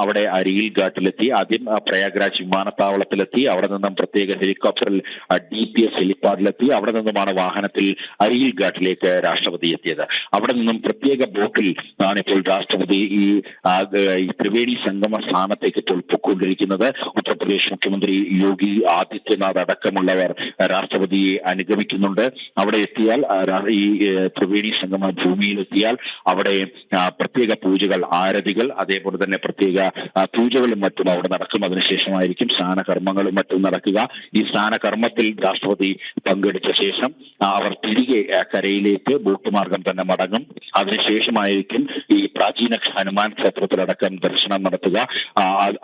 അവിടെ അരിയിൽ ഘാട്ടിലെത്തി. ആദ്യം പ്രയാഗ്രാജ് വിമാനത്താവളത്തിലെത്തി. അവിടെ നിന്നും പ്രത്യേക ഹെലികോപ്റ്ററിൽ ഡി പി എസ് ഹെലിപ്പാഡിലെത്തി. അവിടെ നിന്നുമാണ് വാഹനത്തിൽ അരിയിൽ ഘാട്ടിലേക്ക് രാഷ്ട്രപതി എത്തിയത്. അവിടെ നിന്നും പ്രത്യേക ബോട്ടിൽ ആണ് ഇപ്പോൾ രാഷ്ട്രപതി ഈ ത്രിവേണി സംഗമ സ്ഥാനത്തേക്ക് ഇപ്പോൾ പൊക്കൊണ്ടിരിക്കുന്നത് ഉത്തർപ്രദേശ് മുഖ്യമന്ത്രി യോഗി ആദിത്യനാഥ് അടക്കമുള്ളവർ രാഷ്ട്രപതിയെ അനുഗമിക്കുന്നുണ്ട് അവിടെ എത്തിയാൽ ഈ ത്രിവേണി സംഗമ ഭൂമിയിലെത്തിയാൽ അവിടെ പ്രത്യേക പൂജകൾ ആരതികൾ അതേപോലെ തന്നെ പ്രത്യേക പൂജകളും മറ്റും അവിടെ നടക്കും. അതിനുശേഷമായിരിക്കും സ്നാനകർമ്മങ്ങളും മറ്റും നടക്കുക. ഈ സ്നാനകർമ്മത്തിൽ രാഷ്ട്രപതി പങ്കെടുത്ത ശേഷം അവർ തിരികെ കരയിലേക്ക് ബോട്ട് മാർഗം തന്നെ മടങ്ങും. അതിനുശേഷമായിരിക്കും ഈ പ്രാചീന ഹനുമാൻ ക്ഷേത്രത്തിലടക്കം ദർശനം നടത്തുക.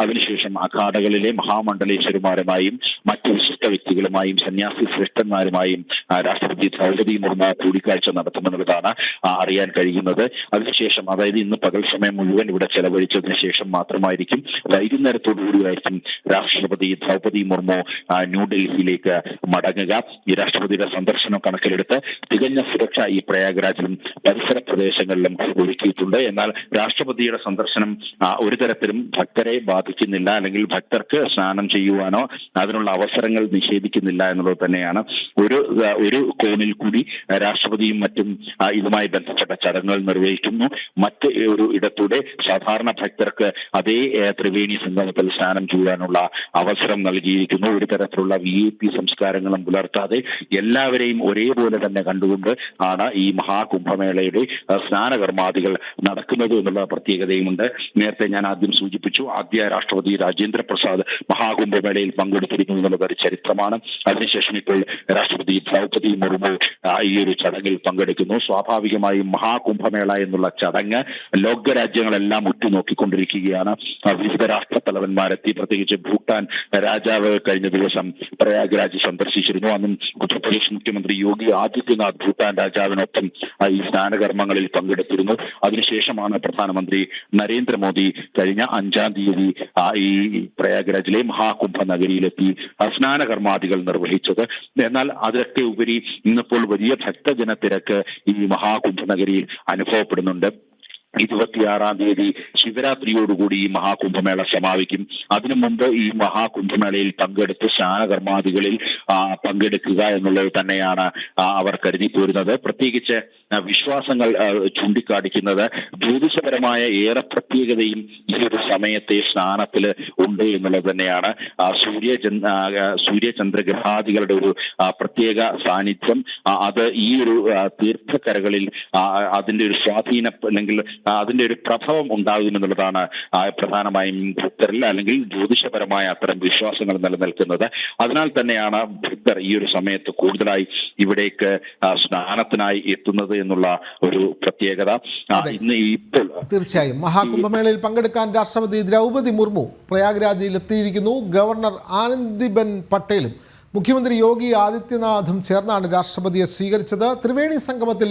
അതിനുശേഷം അഖാഡകളിലെ മഹാമണ്ഡലേശ്വരന്മാരുമായും മറ്റു വിശിഷ്ട വ്യക്തികളുമായും സന്യാസി ശ്രേഷ്ഠന്മാരുമായും രാഷ്ട്രപതി ദ്രൗപതി മുർമു കൂടിക്കാഴ്ച നടത്തുമെന്നുള്ളതാണ് അറിയാൻ കഴിയുന്നത്. അതിനുശേഷം അതായത് ഇന്ന് പകൽ സമയം മുഴുവൻ ഇവിടെ ചെലവഴിച്ചതിന് ശേഷം മാത്രമായിരിക്കും വൈകുന്നേരത്തോടുകൂടിയായിരിക്കും രാഷ്ട്രപതി ദ്രൗപതി മുർമു ന്യൂഡൽഹിയിലേക്ക് മടങ്ങുക. ഈ രാഷ്ട്രപതിയുടെ സന്ദർശനം കണക്കിലെടുത്ത് തികഞ്ഞ സുരക്ഷ ഈ പ്രയാഗ്രാജിലും പരിസര പ്രദേശങ്ങളിലും ഒരുക്കിയിട്ടുണ്ട്. എന്നാൽ രാഷ്ട്രപതിയുടെ സന്ദർശനം ഒരു തരത്തിലും ഭക്തരെ ബാധിക്കുന്നില്ല. അല്ലെങ്കിൽ ഭക്തർക്ക് സ്നാനം ചെയ്യുവാനോ അതിനുള്ള അവസരങ്ങൾ നിഷേധിക്കുന്നില്ല എന്നുള്ളത് തന്നെയാണ്. ഒരു ഒരു കോണിൽ കൂടി രാഷ്ട്രപതിയും മറ്റും ഇതുമായി ബന്ധപ്പെട്ട ചടങ്ങുകൾ നിർവഹിക്കുന്നു. മറ്റ് ഒരു ഇടത്തൂടെ സാധാരണ ഭക്തർക്ക് അതേ ത്രിവേണി സംഗമത്തിൽ സ്നാനം ചെയ്യാനുള്ള അവസരം നൽകിയിരിക്കുന്നു. ഒരു തരത്തിലുള്ള വി എ പി സംസ്കാരങ്ങളും പുലർത്താതെ എല്ലാവരെയും ഒരേപോലെ തന്നെ കണ്ടുകൊണ്ട് ആണ് ഈ മഹാകുംഭമേളയുടെ സ്നാനകർമാദികൾ നടക്കുന്നത് എന്നുള്ള പ്രത്യേകതയുമുണ്ട്. നേരത്തെ ഞാൻ ആദ്യം സൂചിപ്പിച്ചു ആദ്യ രാഷ്ട്രപതി രാജേന്ദ്ര പ്രസാദ് മഹാകുംഭമേളയിൽ പങ്കെടുത്തിരിക്കുന്നു എന്നുള്ളത് ഒരു ചരിത്രമാണ്. അതിനുശേഷം ഇപ്പോൾ രാഷ്ട്രപതി ദ്രൗപതി മുർമു ഈ ഒരു ചടങ്ങിൽ പങ്കെടുക്കുന്നു. സ്വാഭാവികമായും മഹാകുംഭമേള എന്നുള്ള ചടങ്ങ് ലോകരാജ്യങ്ങളെല്ലാം ഉറ്റുനോക്കിക്കൊണ്ടിരിക്കുകയാണ്. വിവിധ രാഷ്ട്ര തലവന്മാരെത്തി പ്രത്യേകിച്ച് ഭൂട്ടാൻ രാജാവ് കഴിഞ്ഞ ദിവസം പ്രയാഗ്രാജ് സന്ദർശിച്ചിരുന്നു. അന്നും ഉത്തർപ്രദേശ് മുഖ്യമന്ത്രി യോഗി ആദിത്യനാഥ് ഭൂട്ടാൻ രാജാവിനൊപ്പം ഈ സ്നാനകർമ്മങ്ങളിൽ പങ്കെടുത്തിരുന്നു. അതിനുശേഷമാണ് പ്രധാനമന്ത്രി നരേന്ദ്രമോദി കഴിഞ്ഞ അഞ്ചാം തീയതി ഈ പ്രയാഗ്രാജിലെ മഹാകുംഭ നഗരിയിലെത്തി സ്നാനകർമാദികൾ നിർവഹിച്ചത്. എന്നാൽ അതിലൊക്കെ ഉപരി ഇന്നിപ്പോൾ വലിയ ഭക്തജനത്തിരക്ക് ഈ മഹാകുംഭ നഗരിയിൽ അനുഭവപ്പെടുന്നുണ്ട്. ഇരുപത്തിയാറാം തീയതി ശിവരാത്രിയോടുകൂടി ഈ മഹാകുംഭമേള സമാപിക്കും. അതിനു മുമ്പ് ഈ മഹാകുംഭമേളയിൽ പങ്കെടുത്ത് സ്നാനകർമാദികളിൽ പങ്കെടുക്കുക എന്നുള്ളത് തന്നെയാണ് അവർ കരുതി പോരുന്നത്. പ്രത്യേകിച്ച് വിശ്വാസങ്ങൾ ചൂണ്ടിക്കാണിക്കുന്നത് ജ്യോതിഷപരമായ ഏറെ പ്രത്യേകതയും ഈ ഒരു സമയത്തെ സ്നാനത്തിൽ ഉണ്ട് എന്നുള്ളത് തന്നെയാണ്. സൂര്യ ചന്ദ്- ആ, ആ, സൂര്യചന്ദ്ര ഗ്രഹാദികളുടെ ഒരു പ്രത്യേക സാന്നിധ്യം. അത് ഈ ഒരു തീർത്ഥക്കരകളിൽ അതിന്റെ ഒരു സ്വാധീനം അല്ലെങ്കിൽ അതിന്റെ ഒരു പ്രഭവം ഉണ്ടാകുമെന്നുള്ളതാണ് എന്നുള്ളതാണ് പ്രധാനമായും ഭക്തരിൽ അല്ലെങ്കിൽ ജ്യോതിഷപരമായ അത്തരം വിശ്വാസങ്ങൾ നിലനിൽക്കുന്നത്. അതിനാൽ തന്നെയാണ് ഭക്തർ ഈ ഒരു സമയത്ത് കൂടുതലായി ഇവിടേക്ക് സ്നാനത്തിനായി എത്തുന്നത് എന്നുള്ള ഒരു പ്രത്യേകത. ഇന്ന് ഇപ്പോൾ തീർച്ചയായും. മഹാകുംഭമേളയിൽ പങ്കെടുക്കാൻ രാഷ്ട്രപതി ദ്രൗപതി മുർമു പ്രയാഗ്രാജിൽ എത്തിയിരിക്കുന്നു. ഗവർണർ ആനന്ദിബെൻ പട്ടേലും മുഖ്യമന്ത്രി യോഗി ആദിത്യനാഥും ചേർന്നാണ് രാഷ്ട്രപതിയെ സ്വീകരിച്ചത്. ത്രിവേണി സംഗമത്തിൽ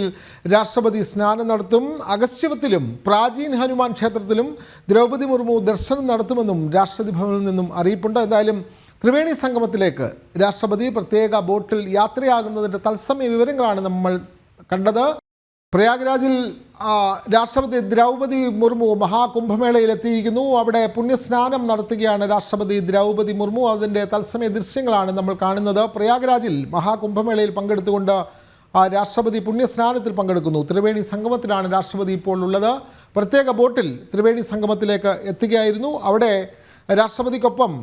രാഷ്ട്രപതി സ്നാനം നടത്തും. അഗസ്യവത്തിലും പ്രാചീൻ ഹനുമാൻ ക്ഷേത്രത്തിലും ദ്രൗപദി മുർമു ദർശനം നടത്തുമെന്നും രാഷ്ട്രപതി ഭവനിൽ നിന്നും അറിയിപ്പുണ്ട്. എന്തായാലും ത്രിവേണി സംഗമത്തിലേക്ക് രാഷ്ട്രപതി പ്രത്യേക ബോട്ടിൽ യാത്രയാകുന്നതിന്റെ തത്സമയ വിവരങ്ങളാണ് നമ്മൾ കണ്ടത്. പ്രയാഗ്രാജിൽ രാഷ്ട്രപതി ദ്രൗപതി മുർമു മഹാകുംഭമേളയിൽ എത്തിയിരിക്കുന്നു അവിടെ പുണ്യസ്നാനം നടത്തുകയാണ് രാഷ്ട്രപതി ദ്രൗപതി മുർമു. അതിന്റെ തത്സമയ ദൃശ്യങ്ങളാണ് നമ്മൾ കാണുന്നത്. പ്രയാഗ്രാജിൽ മഹാകുംഭമേളയിൽ പങ്കെടുത്തുകൊണ്ട് രാഷ്ട്രപതി പുണ്യസ്നാനത്തിൽ പങ്കെടുക്കുന്നു. ത്രിവേണി സംഗമത്തിലാണ് രാഷ്ട്രപതി ഇപ്പോൾ ഉള്ളത്. പ്രത്യേക ബോട്ടിൽ ത്രിവേണി സംഗമത്തിലേക്ക് എത്തുകയായിരുന്നു. അവിടെ രാഷ്ട്രപതിക്കൊപ്പം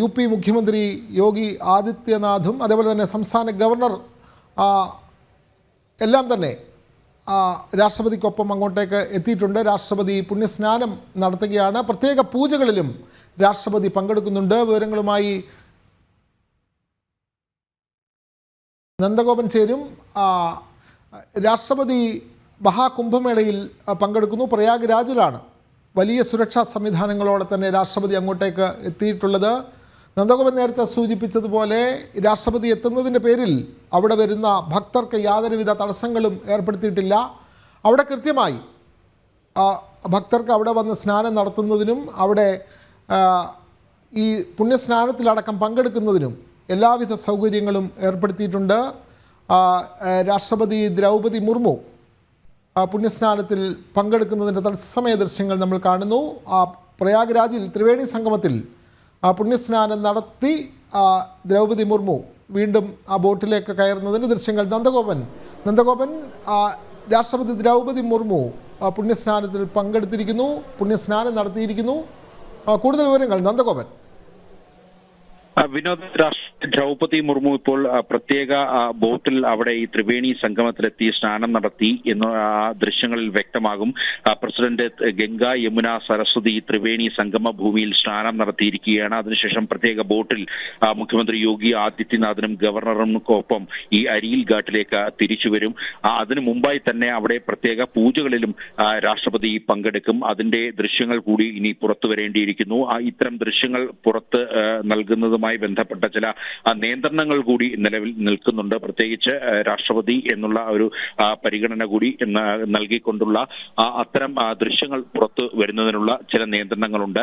യു പി മുഖ്യമന്ത്രി യോഗി ആദിത്യനാഥും അതേപോലെ തന്നെ സംസ്ഥാന ഗവർണർ എല്ലാം തന്നെ രാഷ്ട്രപതിക്കൊപ്പം അങ്ങോട്ടേക്ക് എത്തിയിട്ടുണ്ട്. രാഷ്ട്രപതി പുണ്യസ്നാനം നടത്തുകയാണ്. പ്രത്യേക പൂജകളിലും രാഷ്ട്രപതി പങ്കെടുക്കുന്നുണ്ട്. വിവരങ്ങളുമായി നന്ദഗോപൻ ചേരും. രാഷ്ട്രപതി മഹാകുംഭമേളയിൽ പങ്കെടുക്കുന്നു. പ്രയാഗ്രാജിലാണ് വലിയ സുരക്ഷാ സംവിധാനങ്ങളോടെ തന്നെ രാഷ്ട്രപതി അങ്ങോട്ടേക്ക് എത്തിയിട്ടുള്ളത്. നന്ദഗോപൻ നേരത്തെ സൂചിപ്പിച്ചതുപോലെ രാഷ്ട്രപതി എത്തുന്നതിന്റെ പേരിൽ അവിടെ വരുന്ന ഭക്തർക്ക് യാതൊരുവിധ തടസ്സങ്ങളും ഏർപ്പെടുത്തിയിട്ടില്ല. അവിടെ കൃത്യമായി ഭക്തർക്ക് അവിടെ വന്ന് സ്നാനം നടത്തുന്നതിനും അവിടെ ഈ പുണ്യസ്നാനത്തിലടക്കം പങ്കെടുക്കുന്നതിനും എല്ലാവിധ സൗകര്യങ്ങളും ഏർപ്പെടുത്തിയിട്ടുണ്ട്. രാഷ്ട്രപതി ദ്രൗപതി മുർമു പുണ്യസ്നാനത്തിൽ പങ്കെടുക്കുന്നതിന്റെ തത്സമയ ദൃശ്യങ്ങൾ നമ്മൾ കാണുന്നു. ആ പ്രയാഗ്രാജിൽ ത്രിവേണി സംഗമത്തിൽ പുണ്യസ്നാനം നടത്തി ദ്രൗപതി മുർമു വീണ്ടും ആ ബോട്ടിലേക്ക് കയറുന്നതിന്റെ ദൃശ്യങ്ങൾ. നന്ദഗോപൻ. നന്ദഗോപൻ രാഷ്ട്രപതി ദ്രൗപതി മുർമു പുണ്യസ്നാനത്തിൽ പങ്കെടുത്തിരിക്കുന്നു പുണ്യസ്നാനം നടത്തിയിരിക്കുന്നു. കൂടുതൽ വിവരങ്ങൾ നന്ദഗോപൻ. വിനോദ് രാഷ്ട്രപതി ദ്രൗപതി മുർമു ഇപ്പോൾ പ്രത്യേക ബോട്ടിൽ അവിടെ ഈ ത്രിവേണി സംഗമത്തിലെത്തി സ്നാനം നടത്തി എന്ന ദൃശ്യങ്ങളിൽ വ്യക്തമാകും. പ്രസിഡന്റ് ഗംഗ യമുന സരസ്വതി ത്രിവേണി സംഗമ ഭൂമിയിൽ സ്നാനം നടത്തിയിരിക്കുകയാണ്. അതിനുശേഷം പ്രത്യേക ബോട്ടിൽ മുഖ്യമന്ത്രി യോഗി ആദിത്യനാഥിനും ഗവർണറിനുമൊപ്പം ഈ അരിയിൽ ഘാട്ടിലേക്ക് തിരിച്ചു വരും. ആ, അതിനു മുമ്പായി തന്നെ അവിടെ പ്രത്യേക പൂജകളിലും രാഷ്ട്രപതി പങ്കെടുക്കും. അതിന്റെ ദൃശ്യങ്ങൾ കൂടി ഇനി പുറത്തു വരേണ്ടിയിരിക്കുന്നു. ഇത്തരം ദൃശ്യങ്ങൾ പുറത്ത് ആ, നൽകുന്നതുമായി ബന്ധപ്പെട്ട ചില നിയന്ത്രണങ്ങൾ കൂടി നിലവിൽ നിൽക്കുന്നുണ്ട്. പ്രത്യേകിച്ച് രാഷ്ട്രപതി എന്നുള്ള ഒരു പരിഗണന കൂടി നൽകിക്കൊണ്ടുള്ള അത്തരം ദൃശ്യങ്ങൾ പുറത്തു വരുന്നതിനുള്ള ചില നിയന്ത്രണങ്ങളുണ്ട്.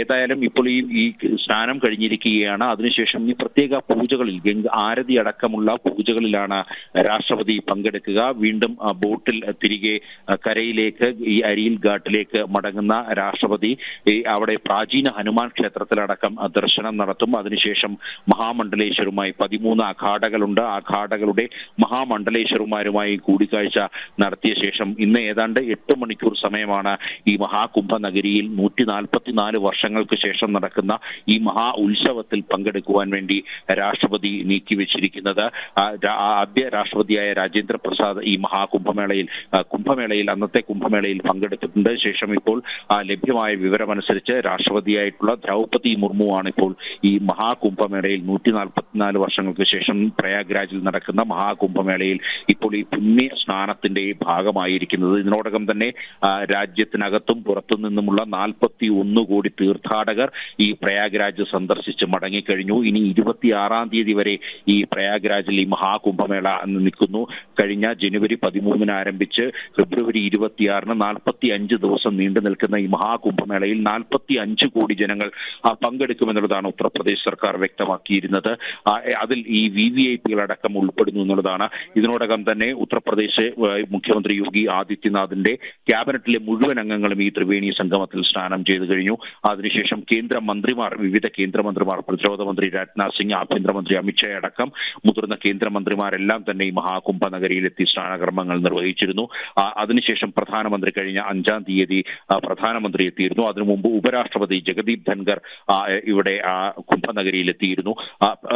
ഏതായാലും ഇപ്പോൾ ഈ ഈ സ്നാനം കഴിഞ്ഞിരിക്കുകയാണ്. അതിനുശേഷം ഈ പ്രത്യേക പൂജകളിൽ ആരതി അടക്കമുള്ള പൂജകളിലാണ് രാഷ്ട്രപതി പങ്കെടുക്കുക. വീണ്ടും ബോട്ടിൽ തിരികെ കരയിലേക്ക് ഈ അരിയിൽ ഘാട്ടിലേക്ക് മടങ്ങുന്ന രാഷ്ട്രപതി അവിടെ പ്രാചീന ഹനുമാൻ ക്ഷേത്രത്തിലടക്കം ദർശനം നടത്തും. അതിനുശേഷം മഹാമണ്ഡലേശ്വരുമായി പതിമൂന്ന് അഖാഡകളുണ്ട്. ആ അഖാഡകളുടെ മഹാമണ്ഡലേശ്വരുമാരുമായി കൂടിക്കാഴ്ച നടത്തിയ ശേഷം ഇന്ന് ഏതാണ്ട് എട്ട് മണിക്കൂർ സമയമാണ് ഈ മഹാകുംഭ നഗരിയിൽ നൂറ്റി നാൽപ്പത്തിനാല് വർഷങ്ങൾക്ക് ശേഷം നടക്കുന്ന ഈ മഹാ ഉത്സവത്തിൽ പങ്കെടുക്കുവാൻ വേണ്ടി രാഷ്ട്രപതി നീക്കിവെച്ചിരിക്കുന്നത്. ആദ്യ രാഷ്ട്രപതിയായ രാജേന്ദ്ര പ്രസാദ് ഈ മഹാകുംഭമേളയിൽ കുംഭമേളയിൽ അന്നത്തെ കുംഭമേളയിൽ പങ്കെടുത്തിട്ടുണ്ട്. ശേഷം ഇപ്പോൾ ലഭ്യമായ വിവരമനുസരിച്ച് രാഷ്ട്രപതിയായിട്ടുള്ള ദ്രൗപതി മുർമു ആണ് ഇപ്പോൾ ഈ മഹാകുംഭമേളയിൽ നൂറ്റി നാൽപ്പത്തിനാല് വർഷങ്ങൾക്ക് ശേഷം പ്രയാഗ്രാജിൽ നടക്കുന്ന മഹാകുംഭമേളയിൽ ഇപ്പോൾ ഈ പുണ്യ സ്നാനത്തിന്റെ ഭാഗമായിരിക്കുന്നത്. ഇതിനോടകം തന്നെ ആ, രാജ്യത്തിനകത്തും പുറത്തു നിന്നുമുള്ള നാൽപ്പത്തി ഒന്ന് കോടി തീർത്ഥാടകർ ഈ പ്രയാഗ്രാജ് സന്ദർശിച്ച് മടങ്ങിക്കഴിഞ്ഞു. ഇനി ഇരുപത്തിയാറാം തീയതി വരെ ഈ പ്രയാഗ്രാജിൽ ഈ മഹാകുംഭമേള നിൽക്കുന്നു. കഴിഞ്ഞ ജനുവരി പതിമൂന്നിന് ആരംഭിച്ച് ഫെബ്രുവരി ഇരുപത്തിയാറിന് നാൽപ്പത്തി അഞ്ച് ദിവസം നീണ്ടു നിൽക്കുന്ന ഈ മഹാകുംഭമേളയിൽ നാൽപ്പത്തി അഞ്ച് കോടി ജനങ്ങൾ ആ, പങ്കെടുക്കുമെന്നുള്ളതാണ് ഉത്തർപ്രദേശ് വ്യക്തമാക്കിയിരുന്നത്. ആ, അതിൽ ഈ വി വി ഐ പികൾ അടക്കം ഉൾപ്പെടുന്നു എന്നുള്ളതാണ്. ഇതിനോടകം തന്നെ ഉത്തർപ്രദേശ് മുഖ്യമന്ത്രി യോഗി ആദിത്യനാഥിന്റെ ക്യാബിനറ്റിലെ മുഴുവൻ അംഗങ്ങളും ഈ ത്രിവേണി സംഗമത്തിൽ സ്നാനം ചെയ്തു കഴിഞ്ഞു. അതിനുശേഷം കേന്ദ്ര മന്ത്രിമാർ വിവിധ കേന്ദ്രമന്ത്രിമാർ പ്രതിരോധ മന്ത്രി രാജ്നാഥ് സിംഗ് ആഭ്യന്തരമന്ത്രി അമിത്ഷാ അടക്കം മുതിർന്ന കേന്ദ്രമന്ത്രിമാരെല്ലാം തന്നെ ഈ മഹാകുംഭ നഗരിയിലെത്തി സ്നാനകർമ്മങ്ങൾ നിർവഹിച്ചിരുന്നു. അതിനുശേഷം പ്രധാനമന്ത്രി കഴിഞ്ഞ അഞ്ചാം തീയതി പ്രധാനമന്ത്രി എത്തിയിരുന്നു. അതിനു മുമ്പ് ഉപരാഷ്ട്രപതി ജഗദീപ് ധൻഖർ ഇവിടെ ആ, കുംഭനഗരിയിൽ എത്തിയിരുന്നു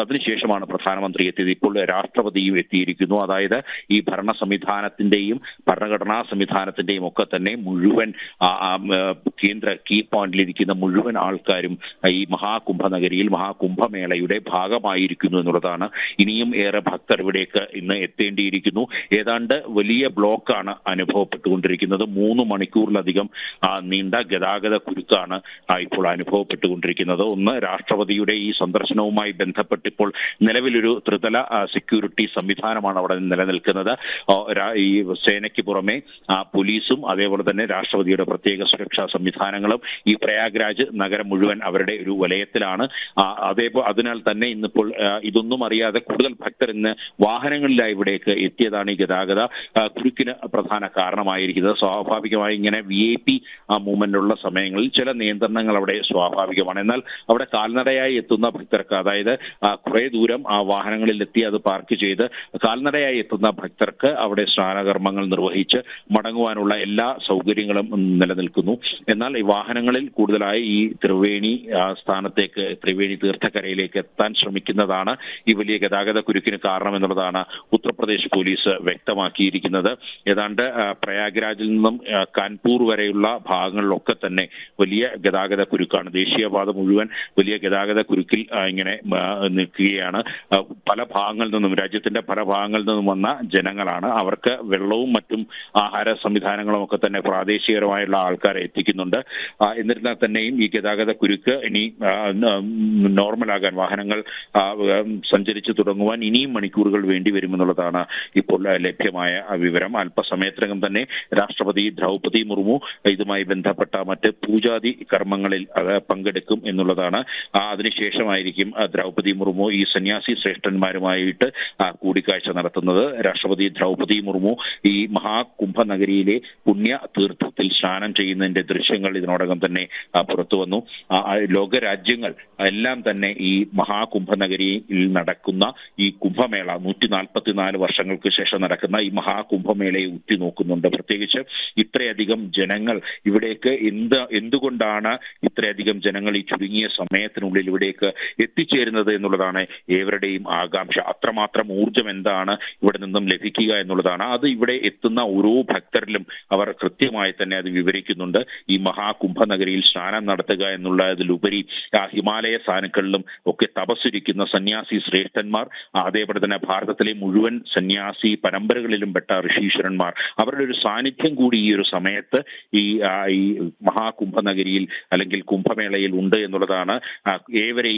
അതിനുശേഷമാണ് പ്രധാനമന്ത്രി എത്തിയത്. ഇപ്പോൾ രാഷ്ട്രപതിയും എത്തിയിരിക്കുന്നു. അതായത് ഈ ഭരണ സംവിധാനത്തിന്റെയും ഭരണഘടനാ സംവിധാനത്തിന്റെയും ഒക്കെ തന്നെ മുഴുവൻ കേന്ദ്ര കീ പോയിന്റിലിരിക്കുന്ന മുഴുവൻ ആൾക്കാരും ഈ മഹാകുംഭ നഗരിയിൽ മഹാകുംഭമേളയുടെ ഭാഗമായിരിക്കുന്നു എന്നുള്ളതാണ്. ഇനിയും ഏറെ ഭക്തർ ഇവിടേക്ക് ഇന്ന് എത്തേണ്ടിയിരിക്കുന്നു. ഏതാണ്ട് വലിയ ബ്ലോക്കാണ് അനുഭവപ്പെട്ടുകൊണ്ടിരിക്കുന്നത്. മൂന്ന് മണിക്കൂറിലധികം നീണ്ട ഗതാഗത കുരുക്കാണ് ഇപ്പോൾ അനുഭവപ്പെട്ടുകൊണ്ടിരിക്കുന്നത്. ഒന്ന് രാഷ്ട്രപതിയുടെ ഈ സന്ദർശനവുമായി ബന്ധപ്പെട്ട് ഇപ്പോൾ നിലവിലൊരു ത്രിതല സെക്യൂരിറ്റി സംവിധാനമാണ് അവിടെ നിലനിൽക്കുന്നത്. ഈ സേനയ്ക്ക് പുറമെ പോലീസും അതേപോലെ തന്നെ രാഷ്ട്രപതിയുടെ പ്രത്യേക സുരക്ഷാ സംവിധാനങ്ങളും ഈ പ്രയാഗ്രാജ് നഗരം മുഴുവൻ അവരുടെ ഒരു വലയത്തിലാണ്. അതേപോലെ അതിനാൽ തന്നെ ഇന്നിപ്പോൾ ഇതൊന്നും അറിയാതെ കൂടുതൽ ഭക്തർ ഇന്ന് വാഹനങ്ങളിലായി ഇവിടേക്ക് എത്തിയതാണ് ഈ ഗതാഗത കുരുക്കിന് പ്രധാന കാരണമായിരിക്കുന്നത്. സ്വാഭാവികമായി ഇങ്ങനെ വി ഐ പി മൂവ്മെന്റ് ഉള്ള സമയങ്ങളിൽ ചില നിയന്ത്രണങ്ങൾ അവിടെ സ്വാഭാവികമാണ്. എന്നാൽ അവിടെ കാൽനടയായി എത്തുന്ന ഭക്തർക്ക് അതായത് കുറേ ദൂരം ആ വാഹനങ്ങളിൽ എത്തി അത് പാർക്ക് ചെയ്ത് കാൽനടയായി എത്തുന്ന ഭക്തർക്ക് അവിടെ സ്നാനകർമ്മങ്ങൾ നിർവഹിച്ച് മടങ്ങുവാനുള്ള എല്ലാ സൗകര്യങ്ങളും നിലനിൽക്കുന്നു. എന്നാൽ ഈ വാഹനങ്ങളിൽ കൂടുതലായി ഈ ത്രിവേണി സ്ഥാനത്തേക്ക് ത്രിവേണി തീർത്ഥക്കരയിലേക്ക് എത്താൻ ശ്രമിക്കുന്നതാണ് ഈ വലിയ ഗതാഗത കുരുക്കിന് കാരണമെന്നുള്ളതാണ് ഉത്തർപ്രദേശ് പോലീസ് വ്യക്തമാക്കിയിരിക്കുന്നത്. ഏതാണ്ട് പ്രയാഗ്രാജിൽ നിന്നും കാൺപൂർ വരെയുള്ള ഭാഗങ്ങളിലൊക്കെ തന്നെ വലിയ ഗതാഗത കുരുക്കാണ്. ദേശീയപാത മുഴുവൻ വലിയ ഗതാഗത കുരുക്കിൽ ആ, ഇങ്ങനെ നിൽക്കുകയാണ്. പല ഭാഗങ്ങളിൽ നിന്നും രാജ്യത്തിന്റെ പല ഭാഗങ്ങളിൽ നിന്നും വന്ന ജനങ്ങളാണ്. അവർക്ക് വെള്ളവും മറ്റും ആഹാര സംവിധാനങ്ങളും ഒക്കെ തന്നെ പ്രാദേശികപരമായുള്ള ആൾക്കാരെ എത്തിക്കുന്നുണ്ട്. എന്നിരുന്നാൽ തന്നെയും ഈ ഗതാഗത കുരുക്ക് ഇനി നോർമലാകാൻ വാഹനങ്ങൾ സഞ്ചരിച്ചു തുടങ്ങുവാൻ ഇനിയും മണിക്കൂറുകൾ വേണ്ടി വരുമെന്നുള്ളതാണ് ഇപ്പോൾ ലഭ്യമായ വിവരം. അല്പസമയത്തിനകം തന്നെ രാഷ്ട്രപതി ദ്രൗപതി മുർമു ഇതുമായി ബന്ധപ്പെട്ട മറ്റ് പൂജാതി കർമ്മങ്ങളിൽ പങ്കെടുക്കും എന്നുള്ളതാണ്. ആ, അതിനുശേഷമായിരിക്കും ദ്രൗപദി ദ്രൗപതി മുർമു ഈ സന്യാസി ശ്രേഷ്ഠന്മാരുമായിട്ട് കൂടിക്കാഴ്ച നടത്തുന്നത്. രാഷ്ട്രപതി ദ്രൗപതി മുർമു ഈ മഹാകുംഭ നഗരിയിലെ പുണ്യ തീർത്ഥത്തിൽ സ്നാനം ചെയ്യുന്നതിന്റെ ദൃശ്യങ്ങൾ ഇതിനോടകം തന്നെ പുറത്തു വന്നു. ലോകരാജ്യങ്ങൾ എല്ലാം തന്നെ ഈ മഹാകുംഭ നഗരിയിൽ നടക്കുന്ന ഈ കുംഭമേള നൂറ്റി നാൽപ്പത്തിനാല് വർഷങ്ങൾക്ക് ശേഷം നടക്കുന്ന ഈ മഹാകുംഭമേളയെ ഉറ്റി നോക്കുന്നുണ്ട്. പ്രത്യേകിച്ച് ഇത്രയധികം ജനങ്ങൾ ഇവിടേക്ക് എന്ത് എന്തുകൊണ്ടാണ് ഇത്രയധികം ജനങ്ങൾ ഈ ചുരുങ്ങിയ സമയത്തിനുള്ളിൽ ഇവിടേക്ക് എത്തിച്ചേരുന്നത് എന്നുള്ളതാണ് ഏവരുടെയും ആകാംക്ഷ. അത്രമാത്രം ഊർജം എന്താണ് ഇവിടെ നിന്നും ലഭിക്കുക എന്നുള്ളതാണ്. അത് ഇവിടെ എത്തുന്ന ഓരോ ഭക്തരിലും അവർ കൃത്യമായി തന്നെ അത് വിവരിക്കുന്നുണ്ട്. ഈ മഹാകുംഭനഗരിയിൽ സ്നാനം നടത്തുക എന്നുള്ളതിലുപരി ആ ഹിമാലയ സാനുക്കളിലും ഒക്കെ തപസ്സുരിക്കുന്ന സന്യാസി ശ്രേഷ്ഠന്മാർ അതേപോലെ തന്നെ ഭാരതത്തിലെ മുഴുവൻ സന്യാസി പരമ്പരകളിലും പെട്ട ഋഷീശ്വരന്മാർ. അവരുടെ ഒരു സാന്നിധ്യം കൂടി ഈ ഒരു സമയത്ത് ഈ മഹാകുംഭനഗരിയിൽ ഈ മഹാകുംഭ നഗരിയിൽ അല്ലെങ്കിൽ കുംഭമേളയിൽ ഉണ്ട് എന്നുള്ളതാണ് ആ,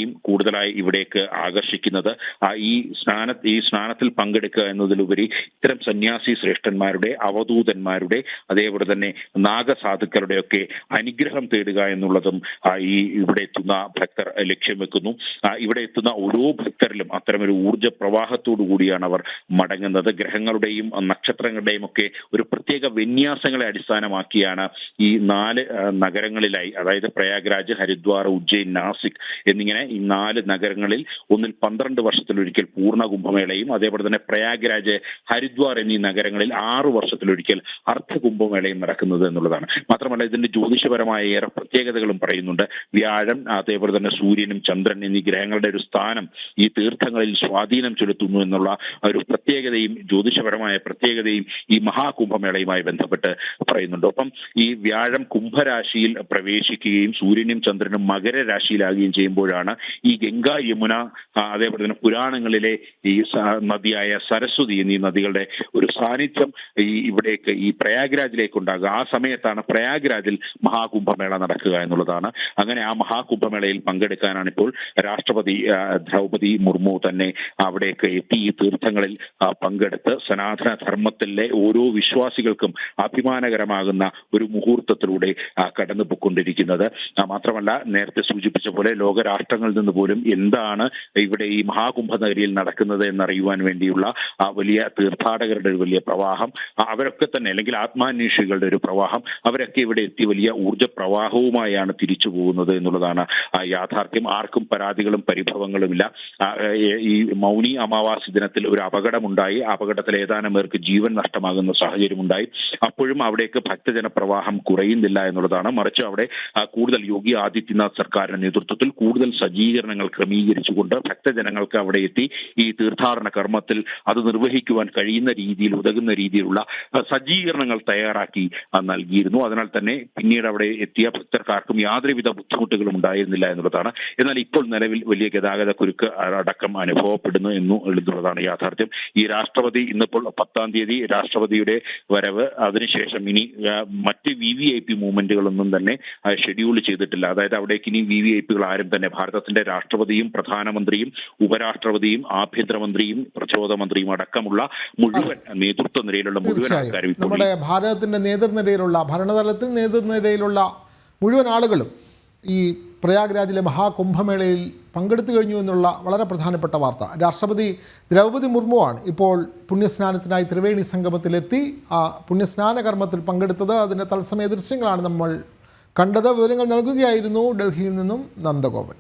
ഏവരെയും കൂടുതലായി ഇവിടേക്ക് ആകർഷിക്കുന്നത്. ഈ സ്നാന ഈ സ്നാനത്തിൽ പങ്കെടുക്കുക എന്നതിലുപരി ഇത്തരം സന്യാസി ശ്രേഷ്ഠന്മാരുടെ അവധൂതന്മാരുടെ അതേപോലെ തന്നെ നാഗസാധുക്കളുടെ ഒക്കെ അനുഗ്രഹം തേടുക എന്നുള്ളതും ഈ ഇവിടെ എത്തുന്ന ഭക്തർ ലക്ഷ്യം വെക്കുന്നു. ഇവിടെ എത്തുന്ന ഓരോ ഭക്തരിലും അത്തരമൊരു ഊർജ പ്രവാഹത്തോടു കൂടിയാണ് അവർ മടങ്ങുന്നത്. ഗ്രഹങ്ങളുടെയും നക്ഷത്രങ്ങളുടെയും ഒക്കെ ഒരു പ്രത്യേക വിന്യാസങ്ങളെ അടിസ്ഥാനമാക്കിയാണ് ഈ നാല് നഗരങ്ങളിലായി അതായത് പ്രയാഗ്രാജ് ഹരിദ്വാർ ഉജ്ജയിൻ നാസിക് എന്നിങ്ങനെ ഈ നാല് നഗരങ്ങളിൽ ഒന്നിൽ പന്ത്രണ്ട് വർഷത്തിലൊരിക്കൽ പൂർണ കുംഭമേളയും അതേപോലെ തന്നെ പ്രയാഗ്രാജ് ഹരിദ്വാർ എന്നീ നഗരങ്ങളിൽ ആറു വർഷത്തിലൊരിക്കൽ അർദ്ധ കുംഭമേളയും നടക്കുന്നത് എന്നുള്ളതാണ്. മാത്രമല്ല ഇതിന്റെ ജ്യോതിഷപരമായ ഏറെ പ്രത്യേകതകളും പറയുന്നുണ്ട്. വ്യാഴം അതേപോലെ തന്നെ സൂര്യനും ചന്ദ്രൻ എന്നീ ഗ്രഹങ്ങളുടെ ഒരു സ്ഥാനം ഈ തീർത്ഥങ്ങളിൽ സ്വാധീനം ചെലുത്തുന്നു എന്നുള്ള ഒരു പ്രത്യേകതയും ജ്യോതിഷപരമായ പ്രത്യേകതയും ഈ മഹാകുംഭമേളയുമായി ബന്ധപ്പെട്ട് പറയുന്നുണ്ട്. ഒപ്പം ഈ വ്യാഴം കുംഭരാശിയിൽ പ്രവേശിക്കുകയും സൂര്യനും ചന്ദ്രനും മകരരാശിയിലാകുകയും ചെയ്യുമ്പോഴാണ് ഈ ഗംഗ യമുന അതേപോലെ തന്നെ പുരാണങ്ങളിലെ ഈ നദിയായ സരസ്വതി എന്നീ നദികളുടെ ഒരു സാന്നിധ്യം ഈ ഇവിടേക്ക് ഈ പ്രയാഗ്രാജിലേക്ക് ഉണ്ടാകുക. ആ സമയത്താണ് പ്രയാഗ്രാജിൽ മഹാകുംഭമേള നടക്കുക എന്നുള്ളതാണ്. അങ്ങനെ ആ മഹാകുംഭമേളയിൽ പങ്കെടുക്കാനാണ് ഇപ്പോൾ രാഷ്ട്രപതി ദ്രൗപതി മുർമു തന്നെ അവിടേക്ക് എത്തി ഈ തീർത്ഥങ്ങളിൽ പങ്കെടുത്ത് സനാതന ധർമ്മത്തിലെ ഓരോ വിശ്വാസികൾക്കും അഭിമാനകരമാകുന്ന ഒരു മുഹൂർത്തത്തിലൂടെ കടന്നു പോയിക്കൊണ്ടിരിക്കുന്നത് മാത്രമല്ല നേരത്തെ സൂചിപ്പിച്ച പോലെ ലോകരാഷ്ട്രങ്ങളിൽ നിന്ന് പോലും എന്താണ് ഇവിടെ ഈ മഹാകുംഭ നഗരിയിൽ നടക്കുന്നത് എന്നറിയുവാൻ വേണ്ടിയുള്ള ആ വലിയ തീർത്ഥാടകരുടെ ഒരു വലിയ പ്രവാഹം അവരൊക്കെ തന്നെ അല്ലെങ്കിൽ ആത്മാന്വേഷികളുടെ ഒരു പ്രവാഹം അവരൊക്കെ ഇവിടെ എത്തി വലിയ ഊർജ പ്രവാഹവുമായാണ് തിരിച്ചു പോകുന്നത് എന്നുള്ളതാണ് യാഥാർത്ഥ്യം. ആർക്കും പരാതികളും പരിഭവങ്ങളുമില്ല. ഈ മൗനി അമാവാസി ദിനത്തിൽ ഒരു അപകടമുണ്ടായി. അപകടത്തിൽ ഏതാനും പേർക്ക് ജീവൻ നഷ്ടമാകുന്ന സാഹചര്യമുണ്ടായി. അപ്പോഴും അവിടേക്ക് ഭക്തജന പ്രവാഹം കുറയുന്നില്ല എന്നുള്ളതാണ്. മറിച്ച് അവിടെ കൂടുതൽ യോഗി ആദിത്യനാഥ് സർക്കാരിന്റെ നേതൃത്വത്തിൽ കൂടുതൽ സജ്ജീകരണങ്ങൾ ക്രമീകരിച്ചുകൊണ്ട് ഭക്തജനങ്ങൾക്ക് അവിടെ എത്തി ഈ തീർത്ഥാടന കർമ്മത്തിൽ അത് നിർവഹിക്കുവാൻ കഴിയുന്ന രീതിയിൽ ഉതകുന്ന രീതിയിലുള്ള സജ്ജീകരണങ്ങൾ തയ്യാറാക്കി നൽകിയിരുന്നു. അതിനാൽ തന്നെ പിന്നീട് അവിടെ എത്തിയ ഭക്തർക്കാർക്കും യാതൊരുവിധ ബുദ്ധിമുട്ടുകളും ഉണ്ടായിരുന്നില്ല എന്നുള്ളതാണ്. എന്നാൽ ഇപ്പോൾ നിലവിൽ വലിയ ഗതാഗത കുരുക്ക് അടക്കം അനുഭവപ്പെടുന്നു എന്നു എന്നുള്ളതാണ് യാഥാർത്ഥ്യം. ഈ രാഷ്ട്രപതി ഇന്നിപ്പോൾ പത്താം തീയതി രാഷ്ട്രപതിയുടെ വരവ്. അതിനുശേഷം ഇനി മറ്റ് വി വി ഐ പി മൂവ്മെന്റുകളൊന്നും തന്നെ ഷെഡ്യൂൾ ചെയ്തിട്ടില്ല. അതായത് അവിടേക്ക് ഇനി വി വി ഐ പികൾ ആരും തന്നെ ഭാരതത്തിന്റെ രാഷ്ട്രപതിയും പ്രധാനമന്ത്രിയും ഉപരാഷ്ട്രപതിയും ആഭ്യന്തരമന്ത്രിയും പ്രതിരോധ മന്ത്രിയും അടക്കമുള്ള മുഴുവൻ നേതൃത്വ നിരയിലുള്ള മുഴുവൻ ആൾക്കാരും നമ്മുടെ ഭാരതത്തിന്റെ നേതൃനിരയിലുള്ള ഭരണതലത്തിൽ നേതൃനിരയിലുള്ള മുഴുവൻ ആളുകളും ഈ പ്രയാഗ്രാജിലെ മഹാകുംഭമേളയിൽ പങ്കെടുത്തു കഴിഞ്ഞു എന്നുള്ള വളരെ പ്രധാനപ്പെട്ട വാർത്ത. രാഷ്ട്രപതി ദ്രൗപതി മുർമുവാണ് ഇപ്പോൾ പുണ്യസ്നാനത്തിനായി ത്രിവേണി സംഗമത്തിലെത്തി. ആ പുണ്യസ്നാന കർമ്മത്തിൽ പങ്കെടുത്തത് അതിന്റെ തത്സമയ ദൃശ്യങ്ങളാണ് നമ്മൾ കണ്ടത്. വിവരങ്ങൾ നൽകുകയായിരുന്നു ഡൽഹിയിൽ നിന്നും നന്ദഗോപൻ.